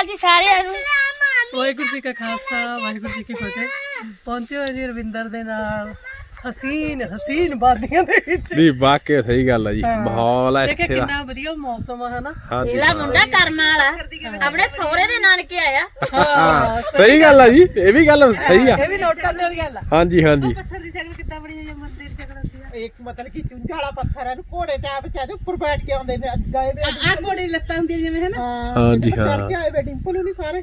ਅਕਾਲ ਜੀ ਸਾਰਿਆਂ ਨੂੰ। ਵਾਹਿਗੁਰੂ ਜੀ ਕਾ ਖਾਲਸਾ ਵਾਹਿਗੁਰੂ ਜੀ ਕੀ ਫਤਿਹ। ਪਹੁੰਚੇ ਹੋਏ ਜੀ ਰਵਿੰਦਰ ਦੇ ਨਾਲ। ਹਸੀਨ ਹਸੀਨ ਬਾਦੀਆਂ ਦੇ ਵਿੱਚ। ਨਹੀਂ ਵਾਕਿਆ ਸਹੀ ਗੱਲ ਆ ਜੀ। ਮਾਹੌਲ ਹੈ ਦੇਖੇ ਇੱਥੇ ਦਾ। ਕਿੰਨਾ ਵਧੀਆ ਮੌਸਮ ਆ ਹਨਾ? ਹਾਂਜੀ ਇਹਲਾ ਮੁੰਡਾ ਕਰਮ ਵਾਲਾ। ਆਪਣੇ ਸਹੁਰੇ ਦੇ ਨਾਨਕੇ ਆਇਆ। ਹਾਂ ਸਹੀ ਗੱਲ। ਆ ਜੀ। ਇਹ ਵੀ ਗੱਲ ਸਹੀ ਆ। ਇਹ ਵੀ ਨੋਟ ਕਰਨ ਵਾਲੀ ਗੱਲ। ਆ ਹਾਂਜੀ ਹਾਂਜੀ ਇੱਕ ਮਤਲਬ ਕਿ ਚੁੰਝਾ ਵਾਲਾ ਪੱਥਰ ਹੈ ਘੋੜੇ ਟਾਪ ਚ ਇਹਦੇ ਉੱਪਰ ਬੈਠ ਕੇ ਆਉਂਦੇ ਨੇ ਗਏ ਵੇ ਆ ਘੋੜੇ ਦੀ ਲੱਤਾਂ ਹੁੰਦੀਆਂ ਜਿਵੇਂ ਹੈ ਨਾ ਹਾਂ ਹਾਂਜੀ, ਹਾਂ। ਚੜ ਕੇ ਆਏ ਵੇ ਡਿੰਪਲ ਨਹੀਂ ਸਾਰੇ।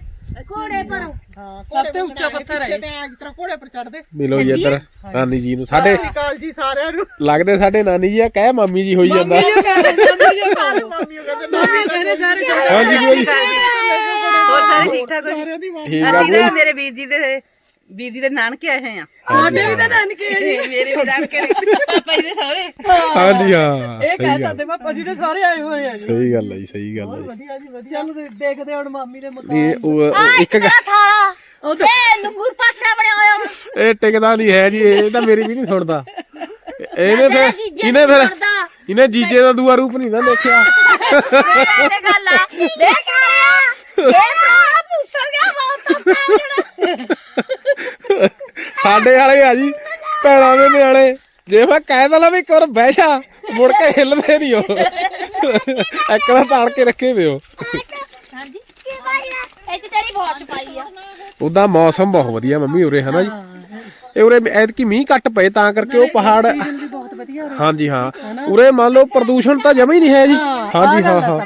ਘੋੜੇ ਪਰ। ਹਾਂ ਸਭ ਤੋਂ ਉੱਚਾ ਪੱਥਰ ਹੈ ਤੇ ਅੱਜ ਤਰ੍ਹਾਂ ਘੋੜੇ ਪਰ ਚੜਦੇ ਮਿਲੋ ਜੀ ਇੱਧਰ ਨਾਨੀ ਜੀ ਨੂੰ। ਸਾਡੇ ਸਤਿ ਸ਼੍ਰੀ ਅਕਾਲ ਜੀ ਸਾਰਿਆਂ ਨੂੰ। ਲੱਗਦੇ ਸਾਡੇ ਨਾਨੀ ਜੀ ਆ ਕਹਿ ਮਾਮੀ ਜੀ ਹੋਈ ਜਾਂਦਾ। ਮੰਮੀ ਜੀ ਕਹਿੰਦੇ ਮੰਮੀ ਜੀ ਸਾਰੇ ਮਾਮੀ ਕਹਿੰਦੇ ਮੰਮੀ ਕਹਿੰਦੇ ਸਾਰੇ ਹਾਂਜੀ ਬੋਲੀ। ਹੋਰ ਸਾਰੇ ਠੀਕ ਠਾਕ ਹੋ ਜੀ? ਠੀਕ ਆ ਮੇਰੇ ਵੀਰ ਜੀ ਦੇ ਵੀਰ ਜੀ ਦੇ ਨਾਨਕੇ ਆਏ ਹੋਏ ਆ। ਤੁਹਾਡੇ ਵੀ ਤਾਂ ਨਾਨਕੇ ਆ। ਜੀ ਮੇਰੇ ਵੀ ਨਾਨਕੇ ਨੇ। ਪਾਪਾ ਜੀ ਦੇ ਸਹੁਰੇ ਹਾਂਜੀ ਹਾਂ ਇਹ ਕਹਿ ਸਕਦੇ ਪਾਪਾ ਜੀ ਦੇ ਸਾਰੇ ਆਏ ਹੋਏ ਆ ਜੀ। ਸਹੀ ਗੱਲ ਆ ਜੀ ਸਹੀ ਗੱਲ ਆ ਜੀ। ਵਧੀਆ ਜੀ ਵਧੀਆ। ਚੱਲ ਦੇਖਦੇ ਹਾਂ ਹੁਣ ਮਾਮੀ ਦੇ ਮਕਾਨ। ਇਹ ਉਹ ਇੱਕ ਸਾਲਾ। ਇਹ ਲੰਗੂਰ ਪਾਸ਼ਾ ਬਣਿਆ ਹੋਇਆ ਹੁਣ। ਇਹ ਟਿਕਦਾ ਨਹੀਂ ਹੈ ਜੀ ਇਹ ਤਾਂ ਮੇਰੀ ਵੀ ਨਹੀਂ ਸੁਣਦਾ। ਇਹਨੇ ਫਿਰ ਇਹਨੇ ਫਿਰ। ਇਹਨੇ ਜੀਜੇ ਦਾ ਦੂਆ ਰੂਪ ਨਹੀਂ ਨਾ ਦੇਖਿਆ। ਇਹ ਗੱਲ ਆ। ਦੇ ਗਿਆ ਬਹੁਤ ਤਾਂ ਸਾਡੇ ਵਾਲੇ ਆ ਜੀ ਭੈਣਾਂ ਦੇ ਨਿਆਣੇ। ਜੇ ਮੈਂ ਕਹਿ ਦਲਾ ਵੀ ਇੱਕ ਵਾਰ ਬਹਿ ਜਾ ਮੁੜ ਕੇ ਹਿੱਲਦੇ ਨਹੀਂ ਉਹ। ਇੱਕ ਵਾਰ ਤਾੜ ਕੇ ਰੱਖੇ ਵੇ ਉਹ। ਹਾਂਜੀ। ਇਹ ਤੇ ਤੇਰੀ ਵਾਚ ਪਾਈ ਆ। ਉਦਾਂ ਮੌਸਮ ਬਹੁਤ ਵਧੀਆ ਮੰਮੀ ਉਰੇ ਹਨਾ ਜੀ? ਇਹ ਉਰੇ ਐਤਕੀ ਮੀਂਹ ਘੱਟ ਪਏ ਤਾਂ ਕਰਕੇ ਉਹ ਪਹਾੜ ਸੀਜ਼ਨ ਵੀ ਬਹੁਤ ਵਧੀਆ ਹੋ ਰਿਹਾ ਹਾਂਜੀ ਹਾਂ। ਉਰੇ ਮੰਨ ਲਓ ਪ੍ਰਦੂਸ਼ਣ ਤਾਂ ਜਮਾ ਹੀ ਨਹੀਂ ਹੈ ਜੀ। ਹਾਂਜੀ ਹਾਂ ਹਾਂ।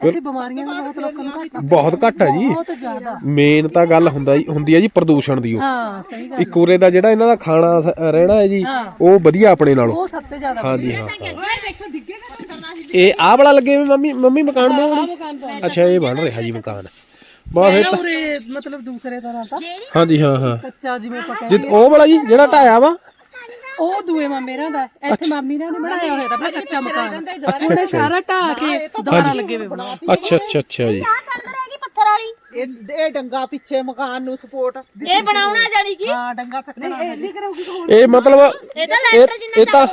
ਇੱਥੇ ਬਿਮਾਰੀਆਂ ਵੀ ਬਹੁਤ ਲੋਕਾਂ ਨੂੰ ਘੱਟ ਆ। ਬਹੁਤ ਘੱਟ ਹੈ ਜੀ। ਬਹੁਤ ਜ਼ਿਆਦਾ। ਮੇਨ ਤਾਂ ਗੱਲ ਹੁੰਦਾ ਜੀ ਹੁੰਦੀ ਹੈ ਜੀ ਪ੍ਰਦੂਸ਼ਣ ਦੀ ਉਹ। ਹਾਂ ਸਹੀ ਗੱਲ ਇੱਕ ਉਰੇ ਦਾ ਜਿਹੜਾ ਇਹਨਾਂ ਦਾ ਖਾਣਾ ਸ- ਰਹਿਣਾ ਹੈ ਜੀ ਉਹ ਵਧੀਆ ਆਪਣੇ ਨਾਲੋਂ। ਉਹ ਸਭ ਤੋਂ ਜ਼ਿਆਦਾ ਹਾਂਜੀ ਹਾਂ। ਹਾਂ। ਇਹ ਆਹ ਵਾਲਾ ਲੱਗੇ ਹੋਏ ਮੰਮੀ ਮੰਮੀ ਮਕਾਨ ਬਣਾਉਣ? ਮਕਾਨ ਤੋਂ ਅੱਛਾ ਇਹ ਬਣ ਰਿਹਾ ਜੀ ਮਕਾਨ। ਬਾ ਫਿਰ ਉਰੇ ਮਤਲਬ ਦੂਸਰੇ ਤਰ੍ਹਾਂ ਤਾਂ। ਹਾਂਜੀ ਹਾਂ ਹਾਂ। ਕੱਚਾ ਜਿਵੇਂ ਪਕਾ ਜਿੱਦ ਉਹ ਵਾਲਾ ਜੀ ਜਿਹੜਾ ਢਾਇਆ ਵਾ ਉਹ ਦੂਏ ਮਾਮੇਰਾਂ ਦਾ ਇੱਥੇ ਮਾਮੀ ਨੇ ਬਣਾਇਆ ਹੋਇਆ ਤਾਂ ਆਪਣਾ ਕੱਚਾ ਮਕਾਨ। ਉਹਨੇ ਸਾਰਾ ਢਾਹ ਕੇ ਦੁਬਾਰਾ ਲੱਗੇ ਹੋਏ ਬਣਾ ਅੱਛਾ ਅੱਛਾ ਅੱਛਾ ਜੀ। ਪੱਥਰ ਵਾਲੀ। ਇਹ ਇਹ ਡੰਗਾ ਪਿੱਛੇ ਮਕਾਨ ਨੂੰ ਸਪੋਰਟ ਇਹ ਬਣਾਉਣਾ ਜਾਨੀ ਕਿ? ਹਾਂ ਡੰਗਾ ਥੱਕਣਾ ਇਹ ਕਰੂਗੀ ਇਹ ਮਤਲਬ ਇਹ ਤਾਂ ਇਹ ਲੈਂਟਰ ਜਿੰਨਾ ਇਹ ਤਾਂ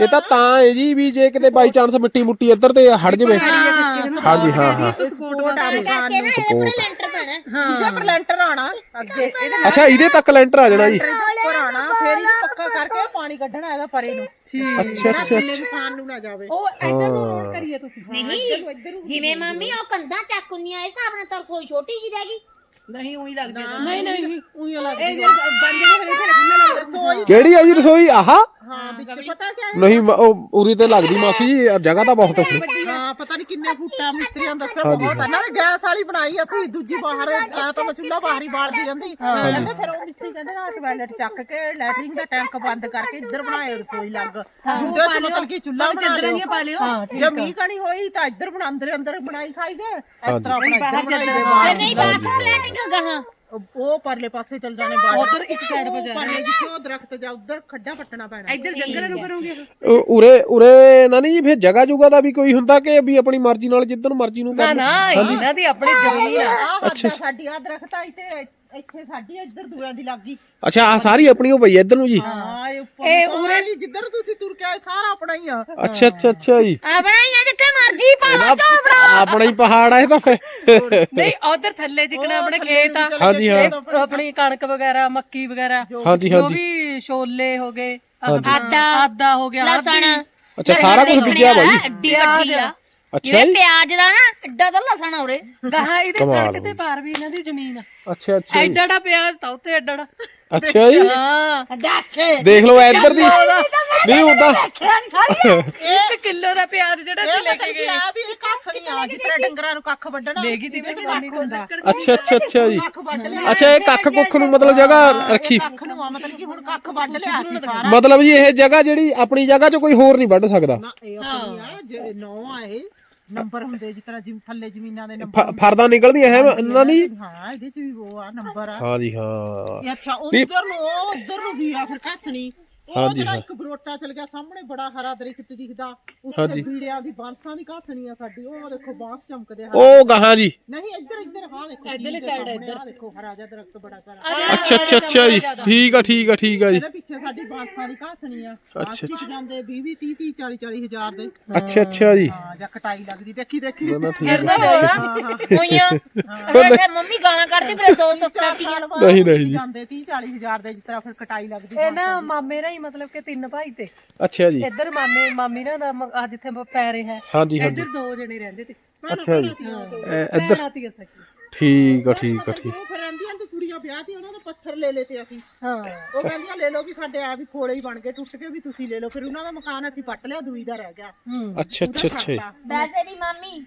ਇਹ ਤਾਂ ਤਾਂ ਹੈ ਜੀ ਵੀ ਜੇ ਕਿਤੇ ਬਾਈ ਚਾਂਸ ਮਿੱਟੀ ਮੁੱਟੀ ਇੱਧਰ ਤੇ ਹਟ ਜਵੇ। ਹਾਂਜੀ ਹਾਂ ਹਾਂ। ਸਪੋਰਟ ਆ ਮਕਾਨ ਨਾ। ਇਹ ਪੂਰੇ ਲੈਂਟਰ ਪੈਣਾ। ਜਿਹਦੇ ਪਰ ਲੈਂਟਰ ਆਣਾ। ਅੱਗੇ ਇਹਦੇ ਅੱਛਾ ਇਹਦੇ ਤੱਕ ਲੈਂਟਰ ਆ ਜਾਣਾ ਜੀ। ਉੱਪਰ ਆਣਾ ਫੇਰ ਇਹਨੂੰ ਪੱਕਾ ਕਰਕੇ ਪਾਣੀ ਕੱਢਣਾ ਇਹਦਾ ਪਰੇ ਨੂੰ। ਠੀਕ। ਅੱਛਾ ਅੱਛਾ ਥੱਲੇ ਮਕਾਨ ਨੂੰ ਨਾ ਜਾਵੇ। ਉਹ ਇੱਧਰ ਨੂੰ ਰੋਡ ਕਰੀਏ ਤੁਸੀਂ। ਨਹੀਂ ਜਿਵੇਂ ਮਾਮੀ ਉਹ ਕੰਧਾਂ ਚੱਕ ਹੁੰਦੀਆਂ ਇਸ ਹਿਸਾਬ ਨਾਲ ਤਾਂ ਰਸੋਈ ਛੋਟੀ ਜੀ ਰਹਿ ਗਈ। ਨਹੀਂ ਉਹੀ ਲੱਗਦੀ ਹੈ ਨਹੀਂ ਨਹੀਂ ਉਹੀ ਲੱਗ ਇਹ ਜਦੋਂ ਬਣ ਜਾਂਦੇ ਫਿਰ ਇੱਥੇ ਖੁੱਲ੍ਹਾ ਲੱਗਦਾ ਰਸੋਈ ਕਿਹੜੀ ਆ ਜੀ ਰਸੋਈ? ਆਹ। ਹਾਂ ਵਿੱਚ ਪਤਾ ਕਿਆ ਹੈ? ਨਹੀਂ ਮ- ਉਹ ਉਰੀ ਤੇ ਲੱਗਦੀ ਮਾਸੀ ਜੀ ਯਾਰ ਜਗ੍ਹਾ ਤਾਂ ਬਹੁਤ ਔਖੀ ਹਾਂ ਪਤਾ ਨਹੀਂ ਕਿੰਨੇ ਫੁੱਟਾ ਮਿਸਤਰੀਆਂ ਨੇ ਦੱਸਿਆ ਬਹੁਤ ਆ। ਨਾਲੇ ਗੈਸ ਵਾਲੀ ਬਣਾਈ ਅਸੀਂ ਦੂਜੀ ਬਾਹਰ ਆ ਤਾਂ ਮੈਂ ਚੁੱਲ੍ਹਾ ਬਾਹਰ ਹੀ ਬਾਲਦੀ ਰਹਿੰਦੀ। ਕਹਿੰਦੇ ਫਿਰ ਉਹ ਮਿਸਤਰੀ ਕਹਿੰਦੇ ਨਾ ਟਾਇਲਟ ਚੱਕ ਕੇ ਲੈਟਰਿੰਗ ਦਾ ਟੈਂਕ ਬੰਦ ਕਰਕੇ ਇੱਧਰ ਬਣਾਏ ਰਸੋਈ ਲੱਗ। ਦੂਜੇ ਚ ਮਤਲਬ ਕਿ ਚੁੱਲ੍ਹਾ ਬਣਾ ਚਾਦਰਾਂ ਲਿਓ। ਦੀਆਂ ਪਾ ਲਿਓ। ਹਾਂ ਜੇ ਮੀਂਹ ਕਣੀ ਹੋਈ ਤਾਂ ਇੱਧਰ ਬਣਾ ਅੰਦਰ ਅੰਦਰ ਬਣਾਈ ਖਾਈ ਦੇ। ਇਸ ਤਰ੍ਹਾਂ ਆਪਣਾ ਇੱਧਰ ਬਣਾਈ ਦੇ ਤੇ ਬਾਹਰ। ਨਹੀਂ ਬਾਥਰੂਮ ਗਾਹਾਂ ਉਹ- ਪਰਲੇ ਪਾਸੇ ਚੱਲ ਜਾਣੇ ਬਾਹਰ। ਉਧਰ ਇੱਕ ਸਾਈਡ ਪਰ ਜਾ ਪਰਲੇ ਜਿੱਥੇ ਉਹ ਦਰਖਤ ਜਾ ਉਧਰ ਖੱਡਾ ਪੱਟਣਾ ਪੈਣਾ। ਇੱਧਰ ਜੰਗਲਾਂ ਨੂੰ ਕਰੋਗੇ ਉ- ਉਰੇ ਉਰੇ ਨਾ ਨਹੀਂ ਜੀ ਫਿਰ ਜਗ੍ਹਾ ਜੁਗਾ ਦਾ ਵੀ ਕੋਈ ਹੁੰਦਾ ਕਿ ਵੀ ਆਪਣੀ ਮਰਜ਼ੀ ਨਾਲ ਜਿੱਦਨ ਮਰਜ਼ੀ ਨੂੰ ਨਾ ਕਰ ਨਾ ਇਹਨਾਂ ਦੀ ਆਪਣੀ ਜ਼ਮੀਨ ਆ। ਆਹ ਸਾਡੀ ਆ ਦਰਖਤ ਆ ਇੱਥੇ ਇੱਥੇ ਸਾਡੀ ਇੱਧਰ ਦੂਰਾਂ ਦੀ ਲੱਗੀ ਅੱਛਾ ਆ ਸਾਰੀ ਆਪਣੀ ਉਹ ਪਈ ਇੱਧਰ ਨੂੰ ਜੀ? ਹਾਂ ਇਹ ਉੱਪਰ ਉਰੇ ਨਹੀਂ ਜਿੱਧਰ ਤੁਸੀਂ ਤੁਰ ਕੇ ਆਏ ਸਾਰਾ ਆਪਣਾ ਹੀ ਆ। ਅੱਛਾ ਅੱਛਾ ਅੱਛਾ ਜੀ। ਆਪਣਾ ਹੀ ਆ ਜਿੱਥੇ ਮਰਜ਼ੀ ਪਾ ਲਓ ਚੋਪੜਾ। ਆਪਣਾ ਹੀ ਪਹਾੜ ਆ ਇਹ ਤਾਂ ਫਿਰ। ਨਹੀਂ ਉਧਰ ਥੱਲੇ ਜਿਕਣਾ ਆਪਣੇ ਖੇਤ ਆ। ਹਾਂਜੀ ਹਾਂ। ਇਹ ਆਪਣੀ ਕਣਕ ਵਗੈਰਾ ਮੱਕੀ ਵਗੈਰਾ। ਹਾਂਜੀ ਜੋ ਹਾਂਜੀ। ਵੀ ਛੋਲੇ ਹੋ ਗਏ ਆਦਾ ਆਦਾ ਹੋ ਗਿਆ ਲਸਣ। ਅੱਛਾ ਸਾਰਾ ਕੁਝ ਬੀਜਿਆ ਬਾਈ ਅੱਡੀ ਵੱਡੀ ਆ। ਅੱਛਾ ਪਿਆਜ਼ ਦਾ ਨਾ ਅੱਡਾ ਤਾਂ ਲਸਣ ਉਰੇ। ਗਾਹਾਂ ਇਹਦੇ ਸੜਕ ਤੇ ਪਾਰ ਵੀ ਇਹਨਾਂ ਦੀ ਜ਼ਮੀਨ ਆ। ਅੱਛਾ ਅੱਛਾ ਜੀ। ਐਡਾ ਡਾ ਪਿਆਜ਼ ਤਾਂ ਉੱਤੇ ਐਡਾ ਡਾ। ਅੱਛਾ ਜੀ। ਹਾਂ। ਦੱਸ ਦੇਖ ਲਓ ਇੱਧਰ ਦੀ। ਨਹੀਂ ਉਦਾਂ ਇੱਕ ਕਿਲੋ ਦਾ ਪਿਆਜ਼ ਜਿਹੜਾ ਅਸੀਂ ਲੈ ਕੇ ਗਏ। ਆ ਵੀ ਇਹ ਕੱਖ ਨਹੀਂ ਆ ਜਿੱਤਰਾ ਡੰਗਰਾਂ ਨੂੰ ਕੱਖ ਵੱਢਣਾ। ਲੈ ਗਈ ਤੀ ਮੈਂ ਜ਼ਮਾਨੀ ਹੁੰਦਾ ਅੱਛਾ ਅੱਛਾ ਅੱਛਾ ਜੀ। ਕੱਖ ਵੱਢ ਲਿਆ। ਅੱਛਾ ਇਹ ਕੱਖ ਕੁੱਖ ਨੂੰ ਮਤਲਬ ਜਗ੍ਹਾ ਰੱਖੀ। ਕੱਖ ਨੂੰ ਆ ਮਤਲਬ ਕਿ ਹੁਣ ਕੱਖ ਵੱਢ ਲਿਆ ਸੀ ਸਾਰਾ। ਮਤਲਬ ਜੀ ਇਹ ਜਗ੍ਹਾ ਜਿਹੜੀ ਆਪਣੀ ਜਗ੍ਹਾ 'ਚ ਕੋਈ ਹੋਰ ਨਹੀਂ ਵੱਢ ਸਕਦਾ। ਨਾ ਇਹ ਆਪਣੀ ਆ ਜੇ ਨੌ ਆ ਇਹ। ਨੰਬਰ ਹੁੰਦੇ ਜਿਸ ਤਰ੍ਹਾਂ ਜਿਮ ਥੱਲੇ ਜ਼ਮੀਨਾਂ ਦੇ ਨੰਬਰ ਫ- ਫਰਦਾਂ ਨਿਕਲਦੀਆਂ ਹੈ ਇਹਨਾਂ ਦੀ? ਹਾਂ ਇਹਦੇ ਚ ਵੀ ਉਹ ਆ ਨੰਬਰ ਆ। ਹਾਂਜੀ ਹਾਂ। ਇਹ ਅੱਛਾ ਉਧਰ ਨੂੰ ਉਹ ਉਧਰ ਨੂੰ ਵੀ ਆ ਫਿਰ ਕੱਸਣੀ ਉਹ ਜਿਹੜਾ ਇੱਕ ਬਰੋਟਾ ਚਲ ਗਿਆ ਸਾਹਮਣੇ ਬੜਾ ਹਰਾ ਦਰਖਤ ਦਿਖਦਾ। ਉੱਥੇ ਬੀੜਿਆਂ ਦੀ ਬਾਂਸਾਂ ਦੀ ਘਾਸਣੀ ਆ ਸਾਡੀ ਉਹ ਦੇਖੋ ਬਾਂਸ ਚਮਕਦੇ ਹਨ ਉਹ ਗਾਹਾਂ ਜੀ। ਨਹੀਂ ਇੱਧਰ ਇੱਧਰ ਆਹ ਦੇਖੋ ਇੱਧਰਲੀ side ਇੱਧਰ। ਆ ਦੇਖੋ ਹਰਾ ਜਿਹਾ ਦਰਖਤ ਬੜਾ ਸਾਰਾ। ਅੱਛਾ ਅੱਛਾ ਅੱਛਾ ਜੀ। ਠੀਕ ਆ ਠੀਕ ਆ ਠੀਕ ਆ ਜੀ। ਇਹਦੇ ਪਿੱਛੇ ਸਾਡੀ ਬਾਂਸਾਂ ਦੀ ਘਾਸਣੀ ਆ ਅੱਛਾ, ਅੱਛਾ। ਜਾਂਦੇ 20 20 30 30 40 40 ਹਜ਼ਾਰ ਦੇ। ਅੱਛਾ ਅੱਛਾ ਜੀ। ਹਾਂ ਜਾਂ ਕਟਾਈ ਲੱਗਦੀ। ਦੇਖੀ ਦੇਖੀ। ਨਾ ਨਾ ਠੀਕ ਫਿਰ ਮੰਮੀ ਗਾਲਾਂ ਕੱਢਦੀ ਫਿਰ ਦੋ ਸਾਲ ਬਾਅਦ ਨਹੀਂ, ਨਹੀਂ ਜੀ। ਜਾਂਦੇ 30 40 ਹਜ਼ਾਰ ਦੇ ਜਿਸ ਤਰ੍ਹਾਂ ਫਿਰ ਕਟਾਈ ਲੱਗਦੀ ਇਹ ਨਾ ਮਾਮੇ ਰਾ ਹੀ ਮਤਲਬ ਕਿ ਤਿੰਨ ਭਾਈ ਤੇ। ਅੱਛਾ ਜੀ। ਇੱਧਰ ਮਾਮੇ ਮਾਮੀ ਨਾ ਦਾ ਮ- ਆਹ ਜਿੱਥੇ ਪੈ ਰਿਹਾ ਹੈ। ਹਾਂਜੀ ਹਾਂਜੀ। ਇੱਧਰ ਦੋ ਜਣੇ ਰਹਿੰਦੇ ਤੇ। ਅੱਛਾ ਜੀ। ਇੱਧਰ ਭੈਣਾਂ ਤੀ ਸਕੀ ਠੀਕ ਆ ਠੀਕ ਆ ਠੀਕ। ਉਹ ਫਿਰ ਰਹਿੰਦੀਆਂ ਤੇ ਕੁੜੀਆਂ ਵਿਆਹ ਤੇ ਉਹਨਾਂ ਦੇ ਪੱਥਰ ਲੈ ਲਏ ਤੇ ਅਸੀਂ। ਹਾਂ। ਉਹ ਕਹਿੰਦੀਆਂ ਲੈ ਲਓ ਵੀ ਸਾਡੇ ਆ ਵੀ ਫੋੜੇ ਹੀ ਬਣ ਗਏ ਟੁੱਟ ਕੇ ਵੀ ਤੁਸੀਂ ਲੈ ਲਓ। ਫਿਰ ਉਹਨਾਂ ਦਾ ਮਕਾਨ ਅਸੀਂ ਪੱਟ ਲਿਆ ਦੂਈ ਦਾ ਰਹਿ ਗਿਆ। ਹੂੰ। ਅੱਛਾ ਅੱਛਾ ਅੱਛਾ। ਜੀ ਵੈਸੇ ਵੀ ਮਾਮੀ।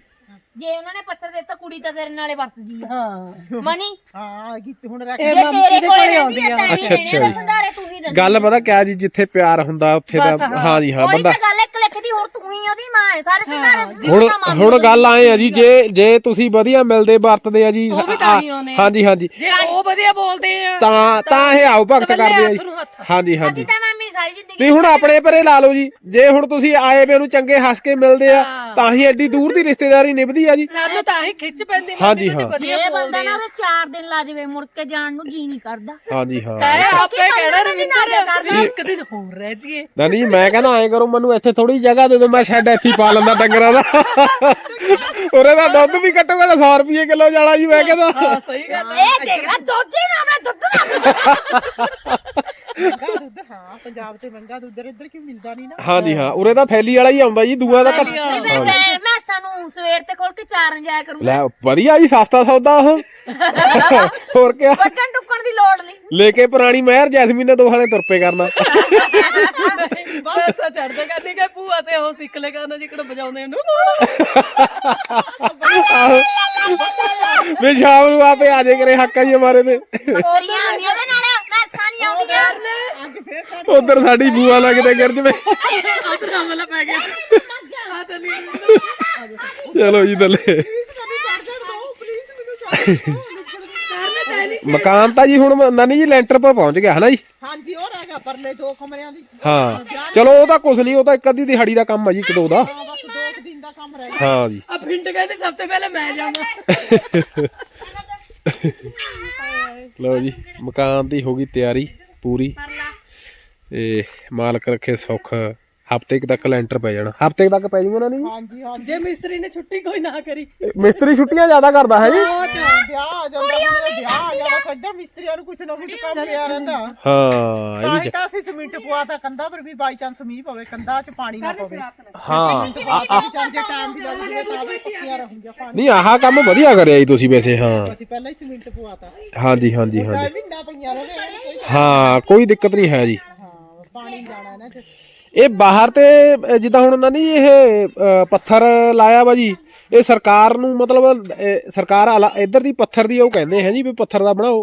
ਜੇ ਉਹਨਾਂ ਨੇ ਪੱਥਰ ਦਿੱਤਾ ਕੁੜੀ ਤਾਂ ਤੇਰੇ ਨਾਲੇ ਵਰਤਦੀ ਆ। ਹਾਂ। ਮਣੀ ਹਾਂ ਗੀਤ ਹੁਣ ਰਹਿ ਇਹ ਜੇ ਮਾਮੀ ਤੇਰੇ ਦੇ ਕੋਲ ਕੋਲੇ ਆਉਂਦੀ ਆ। ਤਾਂ ਅੱਛਾ, ਹੀ ਅੱਛਾ ਦੇਣੇ ਜੀ। ਸੰਧਾਰੇ ਤੂੰ ਹੀ ਦਿੰਦੀ ਗੱਲ ਪਤਾ ਕਿਆ ਜੀ ਜਿੱਥੇ ਪਿਆਰ ਹੁੰਦਾ ਉੱਥੇ ਦਾ ਹਾਂ ਜੀ ਹਾਂ ਉਹੀ ਬੰਦਾ ਤਾਂ ਗੱਲ ਇੱਕ ਲਿਖਦੀ ਹੁਣ ਤੂੰ ਹੀ ਉਹਦੀ ਮਾਂ ਹੈ। ਸਾਰੇ ਸੰਧਾਰੇ ਹੁਣ ਹੁਣ ਗੱਲ ਆਏ ਆ ਜੀ ਜੇ ਜੇ ਤੁਸੀਂ ਵਧੀਆ ਮਿਲਦੇ ਵਰਤਦੇ ਆ ਜੀ ਉਹ ਵੀ ਤਾਂ ਹੀ ਆ। ਹਾਂਜੀ ਹਾਂਜੀ ਜੇ। ਉਹ ਵਧੀਆ ਬੋਲਦੇ ਆ ਤਾਂ ਤਾਂ ਇਹ ਆਓ ਭਗਤ ਕਰਦੇ ਆ ਜੀ। ਹਾਂਜੀ ਹਾਂਜੀ ਤਾਂ ਸਾਰੀ ਜ਼ਿੰਦਗੀ ਨਹੀਂ ਹੁਣ ਆਪਣੇ ਪਰੇ ਲਾ ਲਓ ਜੀ। ਜੇ ਹੁਣ ਤੁਸੀਂ ਆਏ ਵੇ ਨੂੰ ਚੰਗੇ ਹੱਸ ਕੇ ਮਿਲਦੇ ਆ ਤਾਂ ਹੀ ਐਡੀ ਦੂਰ ਦੀ ਰਿਸ਼ਤੇਦਾਰੀ ਨਿਭਦੀ ਆ ਜੀ। ਸਾਨੂੰ ਤਾਂ ਹੀ ਖਿੱਚ ਪੈਂਦੀ ਹਾਂਜੀ, ਹਾਂ। ਜੇ ਬੰਦਾ ਨਾ ਉਹ 4 ਦਿਨ ਲਾ ਜਾਵੇ ਮੁੜ ਕੇ ਜਾਣ ਨੂੰ ਜੀ ਨਹੀਂ ਕਰਦਾ। ਹਾਂਜੀ ਹਾਂ। ਆਪੇ ਕਹਿਣਾ ਰਵਿੰਦਰ ਕਰਦਾ। ਵੀ ਇੱਕ ਦਿਨ ਹੋਰ ਰਹਿ ਜੀਏ ਨਾ ਨਹੀਂ ਮੈਂ ਕਹਿੰਦਾ ਐਂ ਕਰੋ ਮੈਨੂੰ ਇੱਥੇ ਥੋੜੀ ਜਗ੍ਹਾ ਦੇ ਦਿਓ ਮੈਂ ਸ਼ੈੱਡ ਇੱਥੇ ਪਾ ਲੈਂਦਾ ਡੰਗਰਾਂ ਦਾ। ਉਰੇ ਦਾ ਦੁੱਧ ਵੀ ਘੱਟੋ ਘੱਟ 100 ਰੁਪਏ ਕਿਲੋ ਜਾਣਾ ਜੀ ਮੈਂ ਕਹਿੰਦਾ। ਹਾਂ ਸਹੀ ਗੱਲ ਇਹ ਦੇਖ ਲੈ ਦੋਜੀ ਨਾ ਮੈਂ ਦੁੱਧ ਦਾ ਮਹਿੰਗਾ ਦੁੱਧ ਹਾਂ ਪੰਜਾਬ ਤੇ ਮਹਿੰਗਾ ਦੁੱਧ ਇੱਧਰ ਕਿਉਂ ਮਿਲਦਾ ਨਹੀਂ ਨਾ? ਹਾਂਜੀ ਹਾਂ ਉਰੇ ਦਾ ਥੈਲੀ ਵਾਲਾ ਹੀ ਆਉਂਦਾ ਜੀ ਦੂਆ ਦਾ ਘੱਟ ਮੈਂ ਮੈਂ ਮੈਂ ਸਾਨੂੰ ਸਵੇਰ ਤੇ ਖੋਲ ਕੇ ਚਾਰਨ ਜਾਇਆ ਕਰੂੰ ਲੈ ਵਧੀਆ ਜੀ ਸਸਤਾ ਸੌਦਾ ਉਹ। ਹੋਰ ਕਿਆ? ਵੱਜਣ ਟੁੱਕਣ ਦੀ ਲੋੜ ਨਹੀਂ। ਲੈ ਕੇ ਪੁਰਾਣੀ ਮਹਿਰ ਜੈਸਮੀਨ ਨੇ ਦੋਹਾਂ ਨੇ ਤੁਰ ਪਏ ਕਰਨਾ। ਪੈਸਾ ਚੜਦਾ ਕਹਿੰਦੀ ਕਿ ਭੂਆ ਤੇ ਉਹ ਸਿੱਖ ਲੇਗਾ ਨਾ ਜਿਕੜ ਵਜਾਉਂਦੇ ਉਹਨੂੰ ਆਹੋ। ਵੀ ਸ਼ਾਮ ਨੂੰ ਆਪੇ ਆ ਜੇ ਕਰੇ ਹੱਕਾ ਜੀ ਹਮਾਰੇ ਤੇ। ਕੋਰੀਆਂ ਆਉਂਦੀਆਂ ਉਹਦੇ ਨਾਲ ਮੈਸਾਂ ਨਹੀਂ ਆਉਂਦੀਆਂ ਅੱਜ ਫੇਰ ਸਾਡੇ ਉਧਰ ਸਾਡੀ ਬੂਆ ਲੱਗਦੇ ਗਿਰ ਜਵੇ। ਹੱਥ ਰਮਲਾ ਪੈ ਗਿਆ ਆ ਚੱਲੀ ਚਲੋ ਜੀ ਥੱਲੇ। ਮਕਾਨ ਤਾਂ ਜੀ ਹੁਣ ਨਾਨੀ ਜੀ ਲੈਂਟਰ 'ਪਰ ਪਹੁੰਚ ਗਿਆ ਹਨਾ ਜੀ? ਹਾਂਜੀ ਉਹ ਰਹਿ ਗਿਆ ਪਰਲੇ ਦੋ ਕਮਰਿਆਂ ਦੀ। ਹਾਂ। ਚਲੋ ਉਹ ਤਾਂ ਕੁਛ ਨਹੀਂ ਉਹ ਤਾਂ ਇੱਕ ਅੱਧੀ ਦਿਹਾੜੀ ਦਾ ਕੰਮ ਆ ਜੀ ਇੱਕ ਦੋ ਦਾ। ਬਸ ਦੋ ਕੁ ਦਿਨ ਦਾ ਕੰਮ ਰਹਿ ਗਿਆ। ਹਾਂ ਜੀ। ਆ ਪਿੰਡ ਕਹਿੰਦੀ ਸਭ ਤੋਂ ਪਹਿਲਾਂ ਮੈਂ ਜਾਵਾਂ। ਲਓ ਜੀ ਮਕਾਨ ਦੀ ਹੋ ਗਈ ਤਿਆਰੀ ਪੂਰੀ। ਤੇ ਮਾਲਕ ਰੱਖੇ ਸੁੱਖ ਹਫ਼ਤੇ ਤੱਕ ਲੈਂਟਰ ਪੈ ਜਾਣਾ। ਹਫ਼ਤੇ ਤੱਕ ਪੈ ਜੂਗਾ ਨਾ ਨਹੀਂ? ਹਾਂਜੀ ਹਾਂਜੀ। ਜੇ ਮਿਸਤਰੀ ਨੇ ਛੁੱਟੀ ਕੋਈ ਨਾ ਕਰੀ। ਮਿਸਤਰੀ ਛੁੱਟੀਆਂ ਜ਼ਿਆਦਾ ਕਰਦਾ ਹੈ ਜੀ। ਵਿਆਹ ਆ ਜਾਂਦਾ ਹੁਣ ਇਹਦਾ ਵਿਆਹ ਆ ਬਸ ਇੱਧਰ ਮਿਸਤਰੀਆਂ ਨੂੰ ਕੁਛ ਨਾ ਕੁਛ ਕੰਮ ਪਿਆ ਰਹਿੰਦਾ। ਹਾਂ ਇਹ ਤਾਂ ਵੀ ਹੀ ਤਾਂ ਅਸੀਂ ਸੀਮਿੰਟ ਪਵਾਤਾ ਕੰਧਾਂ ਪਰ ਵੀ ਬਾਈ ਚਾਂਸ ਮੀਂਹ ਪਵੇ ਕੰਧਾਂ 'ਚ ਪਾਣੀ ਨਾ ਪਵੇ। ਹਾਂ। ਸੀਮਿੰਟ ਚੱਲ ਜੇ ਟਾਈਮ ਵੀ ਲੱਗੂਗਾ ਤਾਂ ਵੀ ਪੱਕੀਆਂ ਰਹੂਗੀਆਂ ਪਾਣੀ ਨਹੀਂ ਆਹ ਕੰਮ ਵਧੀਆ ਕਰਿਆ ਜੀ ਤੁਸੀਂ ਵੈਸੇ ਹਾਂ। ਅਸੀਂ ਪਹਿਲਾਂ ਹੀ ਸੀਮਿੰਟ ਪਵਾਤਾ ਹਾਂਜੀ ਹਾਂਜੀ ਹਾਂਜੀ। ਮਹੀਨਾ ਪਈਆਂ ਰਹੇ ਕੋਈ ਹਾਂ ਕੋਈ ਦਿੱਕਤ ਨਹੀਂ ਹੈ ਜੀ। ਪਾਣੀ ਜਾਣਾ ਇਹ ਬਾਹਰ ਤੇ ਜਿੱਦਾਂ ਹੁਣ ਨਾ ਨਹੀਂ ਇਹ ਪੱਥਰ ਲਾਇਆ ਵਾ ਜੀ ਇਹ ਸਰਕਾਰ ਨੂੰ ਮਤਲਬ ਸਰਕਾਰ ਇੱਧਰ ਦੀ ਪੱਥਰ ਦੀ ਉਹ ਕਹਿੰਦੇ ਹੈ ਜੀ ਵੀ ਪੱਥਰ ਦਾ ਬਣਾਓ।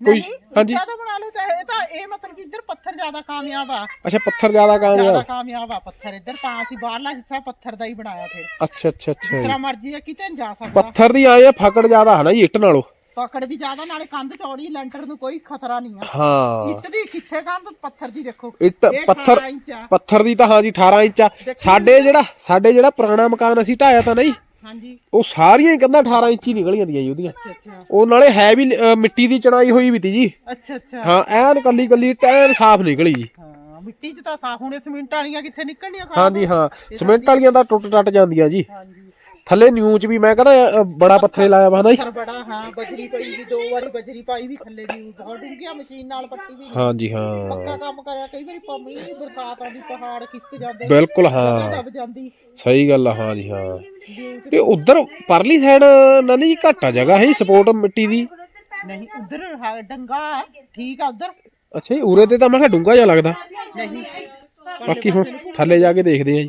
ਕੋਈ ਹਾਂਜੀ। ਜ਼ਿਆਦਾ ਬਣਾ ਲਓ ਚਾਹੇ ਇਹ ਤਾਂ ਇਹ ਮਤਲਬ ਕਿ ਇੱਧਰ ਪੱਥਰ ਜ਼ਿਆਦਾ ਕਾਮਯਾਬ ਆ। ਅੱਛਾ ਪੱਥਰ ਜ਼ਿਆਦਾ ਜ਼ਿਆਦਾ ਕਾਮਯਾਬ ਕਾਮਯਾਬ ਆ ਪੱਥਰ ਇੱਧਰ ਤਾਂ ਅਸੀਂ ਬਾਹਰਲਾ ਹਿੱਸਾ ਪੱਥਰ ਦਾ ਹੀ ਬਣਾਇਆ ਫਿਰ। ਅੱਛਾ ਅੱਛਾ ਅੱਛਾ ਜੀ। ਤੇਰਾ ਮਰਜ਼ੀ ਹੈ ਕਿਤੇ ਨੀ ਜਾ ਸਕਦਾ। ਪੱਥਰ ਦੀ ਆਏ ਆ ਫਕੜ ਜ਼ਿਆਦਾ ਹੈ ਨਾ ਜੀ ਇੱਟ ਨਾਲੋਂ। ਪਕੜ ਵੀ ਜ਼ਿਆਦਾ ਨਾਲੇ ਕੰਧ ਚੌੜੀ ਲੈਂਟਰ ਨੂੰ ਕੋਈ ਖਤਰਾ ਨਹੀਂ ਆ। ਹਾਂ। ਇੱਟ ਦੀ ਕਿੱਥੇ ਕੰਧ? ਪੱਥਰ ਦੀ ਦੇਖੋ। ਇੱਟ ਇਹ ਪੱਥਰ 18 ਇੰਚ ਆ। ਪੱਥਰ ਦੀ ਤਾਂ ਹਾਂ ਜੀ 18 ਇੰਚ ਆ। ਸਾਡੇ ਜਿਹੜਾ ਸਾਡੇ ਜਿਹੜਾ ਪੁਰਾਣਾ ਮਕਾਨ ਅਸੀਂ ਢਾਇਆ ਤਾਂ ਨਹੀਂ ਹਾਂਜੀ। ਉਹ ਸਾਰੀਆਂ ਹੀ ਕੰਧਾਂ 18 ਇੰਚ ਹੀ ਨਿਕਲ ਜਾਂਦੀਆਂ ਜੀ ਉਹਦੀਆਂ। ਅੱਛਾ ਅੱਛਾ। ਉਹ ਨਾਲੇ ਹੈ ਵੀ ਅ, ਮਿੱਟੀ ਦੀ ਚਣਾਈ ਹੋਈ ਵੀ ਤੀ ਜੀ। ਅੱਛਾ ਅੱਛਾ। ਹਾਂ ਐਨ ਕੱਲੀ ਕੱਲੀ ਟੈਨ ਸਾਫ਼ ਨਿਕਲੀ ਜੀ। ਹਾਂ ਮਿੱਟੀ 'ਚ ਤਾਂ ਸਾਫ਼। ਹੁਣੇ ਸੀਮਿੰਟ ਵਾਲੀਆਂ ਕਿੱਥੇ ਨਿਕਲਣੀਆਂ ਸਾਫ਼? ਹਾਂਜੀ ਹਾਂ ਸਿਮੈਂਟ ਵਾਲੀਆਂ ਤਾਂ ਟੁੱਟ ਟੱਟ ਜਾਂਦੀਆਂ ਜੀ। ਹਾਂਜੀ। ਥੱਲੇ ਨਿਊ ਚ ਵੀ ਮੈਂ ਕਹਿੰਦਾ ਬੜਾ ਪੱਥਰੇ ਲਾਇਆ ਵਾ ਨਾ ਜੀ। ਪੱਥਰ ਬੜਾ ਹਾਂ ਬਜਰੀ ਪਈ ਵੀ ਦੋ ਵਾਰੀ ਬਜਰੀ ਪਾਈ ਵੀ ਥੱਲੇ ਦੀ ਬਹੁਤ ਡੂੰਘੀਆਂ ਮਸ਼ੀਨ ਨਾਲ ਪੱਟੀ ਵੀ। ਹਾਂਜੀ ਹਾਂ। ਪੱਕਾ ਕੰਮ ਕਰਿਆ ਕਈ ਵਾਰੀ ਪੰਮੀ ਬਰਸਾਤ ਆਉਂਦੀ ਪਹਾੜ ਖਿਸਕ ਜਾਂਦੇ ਬਿਲਕੁਲ ਹਾਂ। ਦਬ ਜਾਂਦੀ। ਸਹੀ ਗੱਲ ਆ ਹਾਂ ਜੀ ਹਾਂ। ਤੇ ਉਧਰ ਪਰਲੀ ਸਾਈਡ ਨਾ ਨਹੀਂ ਘੱਟ ਜਗ੍ਹਾ ਹੈ ਸਪੋਰਟ ਮਿੱਟੀ ਦੀ? ਨਹੀਂ ਉਧਰ ਡੰਗਾ ਠੀਕ ਆ ਉਧਰ। ਅੱਛਾ ਜੀ ਉਰੇ ਤੇ ਤਾਂ ਮੈਂ ਕਿਹਾ ਡੂੰਗਾ ਜਿਹਾ ਲੱਗਦਾ। ਨਹੀਂ। ਬਾਕੀ ਹੁਣ ਥੱਲੇ ਜਾ ਕੇ ਦੇਖਦੇ ਆ ਜੀ।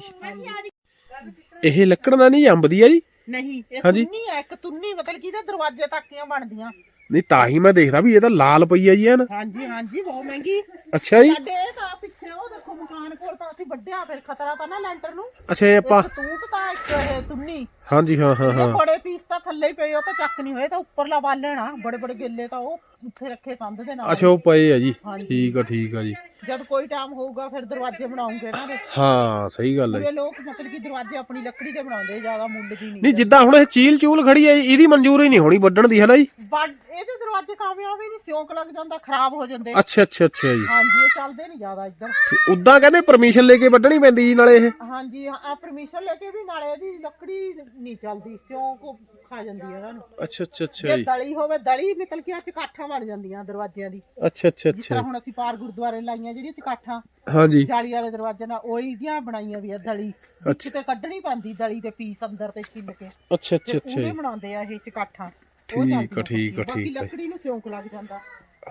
ਇਹ ਲੱਕੜ ਨਾ ਨਹੀਂ ਅੰਬ ਦੀ ਆ ਜੀ? ਨਹੀਂ ਇਹ ਹਾਂਜੀ। ਤੁੰਨੀ ਹੈ ਇੱਕ ਤੁੰਨੀ ਮਤਲਬ ਕਿ ਇਹਦੇ ਦਰਵਾਜ਼ੇ ਤੱਕੀਆਂ ਬਣਦੀਆਂ? ਨਹੀਂ ਤਾਂ ਹੀ ਮੈਂ ਦੇਖਦਾ ਵੀ ਇਹ ਤਾਂ ਲਾਲ ਪਈ ਆ ਜੀ ਐਨ। ਹਾਂਜੀ ਹਾਂਜੀ ਬਹੁਤ ਮਹਿੰਗੀ। ਅੱਛਾ ਜੀ। ਸਾਡੇ ਇਹ ਤਾਂ ਪਿੱਛੇ ਉਹ ਦੇਖੋ ਮਕਾਨ ਕੋਲ ਤਾਂ ਅਸੀਂ ਵੱਡਿਆ ਫਿਰ ਖਤਰਾ ਤਾਂ ਨਾ ਲੈਂਟਰ ਨੂੰ। ਅੱਛਾ ਇਹ ਆਪਾਂ ਇੱਕ ਤੂਤ ਤਾਂ ਇੱਕ ਇਹ ਤੁੰਨੀ। ਹਾਂਜੀ ਹਾਂ ਹਾਂ ਹਾਂ। ਇਹ ਬੜੇ ਪੀਸ ਤਾਂ ਥੱਲੇ ਹੀ ਪਏ ਉਹ ਤਾਂ ਚੱਕ ਨਹੀਂ ਹੋਏ ਤਾਂ ਉੱਪਰਲਾ ਬਾਲਣ ਆ ਬੜੇ ਬੜੇ ਗਿੱਲੇ ਤਾਂ ਉਹ। ਉੱਥੇ ਰੱਖੇ ਕੰਧ ਦੇ ਨਾਲ। ਅੱਛਾ ਉਹ ਪਏ ਆ ਜੀ। ਹਾਂਜੀ। ਠੀਕ ਆ ਠੀਕ ਆ ਜੀ। ਜਦ ਕੋਈ ਟਾਈਮ ਹੋਊਗਾ ਫਿਰ ਦਰਵਾਜ਼ੇ ਬਣਾਉਂਗੇ ਨਾ ਦੇ। ਹਾਂ ਸਹੀ ਗੱਲ ਹੈ ਜੀ। ਪੂਰੇ ਲੋਕ ਮਤਲਬ ਕਿ ਦਰਵਾਜ਼ੇ ਆਪਣੀ ਲੱਕੜੀ ਦੇ ਬਣਾਉਂਦੇ ਜ਼ਿਆਦਾ ਮੁੱਲ ਦੀ ਨਹੀਂ। ਨਹੀਂ ਜਿੱਦਾਂ ਹੁਣ ਇਹ ਚੀਲ ਚੂਲ ਖੜੀ ਹੈ ਇਹਦੀ ਮਨਜ਼ੂਰੀ ਨਹੀਂ ਹੋਣੀ ਵੱਢਣ ਦੀ ਹੈ ਨਾ ਜੀ? ਬਟ ਇਹਦੇ ਦਰਵਾਜ਼ੇ ਕਾਮਯਾਬ ਹੀ ਨਹੀਂ ਸਿਉਂਕ ਲੱਗ ਜਾਂਦਾ ਖਰਾਬ ਹੋ ਜਾਂਦੇ ਅੱਛਾ ਅੱਛਾ ਅੱਛਾ ਜੀ। ਹਾਂਜੀ ਇਹ ਚੱਲਦੇ ਨਹੀਂ ਜ਼ਿਆਦਾ ਇੱਧਰ। ਤੇ ਉਦਾਂ ਕਹਿੰਦੇ ਪਰਮਿਸ਼ਨ ਲੈ ਕੇ ਵੱਢਣੀ ਪੈਂਦੀ ਜੀ ਨਾਲੇ ਇਹ। ਹਾਂਜੀ ਆ ਪਰਮਿਸ਼ਨ ਲੈ ਕੇ ਵੀ ਨਾਲੇ ਇਹਦੀ ਲੱਕੜੀ ਨਹੀਂ ਚੱਲਦੀ ਸਿਉਂਕ ਖਾ ਜਾਂਦੀ ਹੈ ਇਹਨਾਂ ਨੂੰ। ਅੱਛਾ ਅੱਛਾ ਅੱਛਾ ਜੇ ਜੀ। ਦਲੀ ਹੋਵੇ ਦਲੀ ਮਤਲਬ ਕਿ ਆ ਚਕਾਠਾਂ ਬਣ ਜਾਂਦੀਆਂ ਦਰਵਾਜ਼ਿਆਂ ਦੀ। ਅੱਛਾ ਅੱਛਾ ਜਿਸ ਅੱਛਾ। ਤਰ੍ਹਾਂ ਹੁਣ ਅਸੀਂ ਪਾਰ ਗੁਰਦੁਆਰੇ ਲਾਈਆਂ ਜਿਹੜੀਆਂ ਚਕਾਠਾਂ ਹਾਂਜੀ। ਜਾਲੀ ਵਾਲੇ ਦਰਵਾਜ਼ੇ ਨਾਲ ਉਹੀ ਦੀਆਂ ਬਣਾਈਆਂ ਵੀ ਆ ਦਲੀ। ਵਿੱਚ ਤੇ ਕੱਢਣੀ ਪੈਂਦੀ ਦਲੀ ਦੇ ਪੀਸ ਅੰਦਰ ਤੇ ਛਿੱਲ ਕੇ। ਅੱਛਾ ਅੱਛਾ ਤੇ ਅੱਛਾ ਉਹਦੇ ਜੀ ਬਣਾਉਂਦੇ ਆ ਇਹ ਚਕਾਠਾਂ। ਠੀਕ ਆ, ਠੀਕ ਆ, ਬਾਕੀ ਠੀਕ ਆ। ਲੱਕੜੀ ਨੂੰ ਸਿਉਂਕ ਲੱਗ ਜਾਂਦਾ।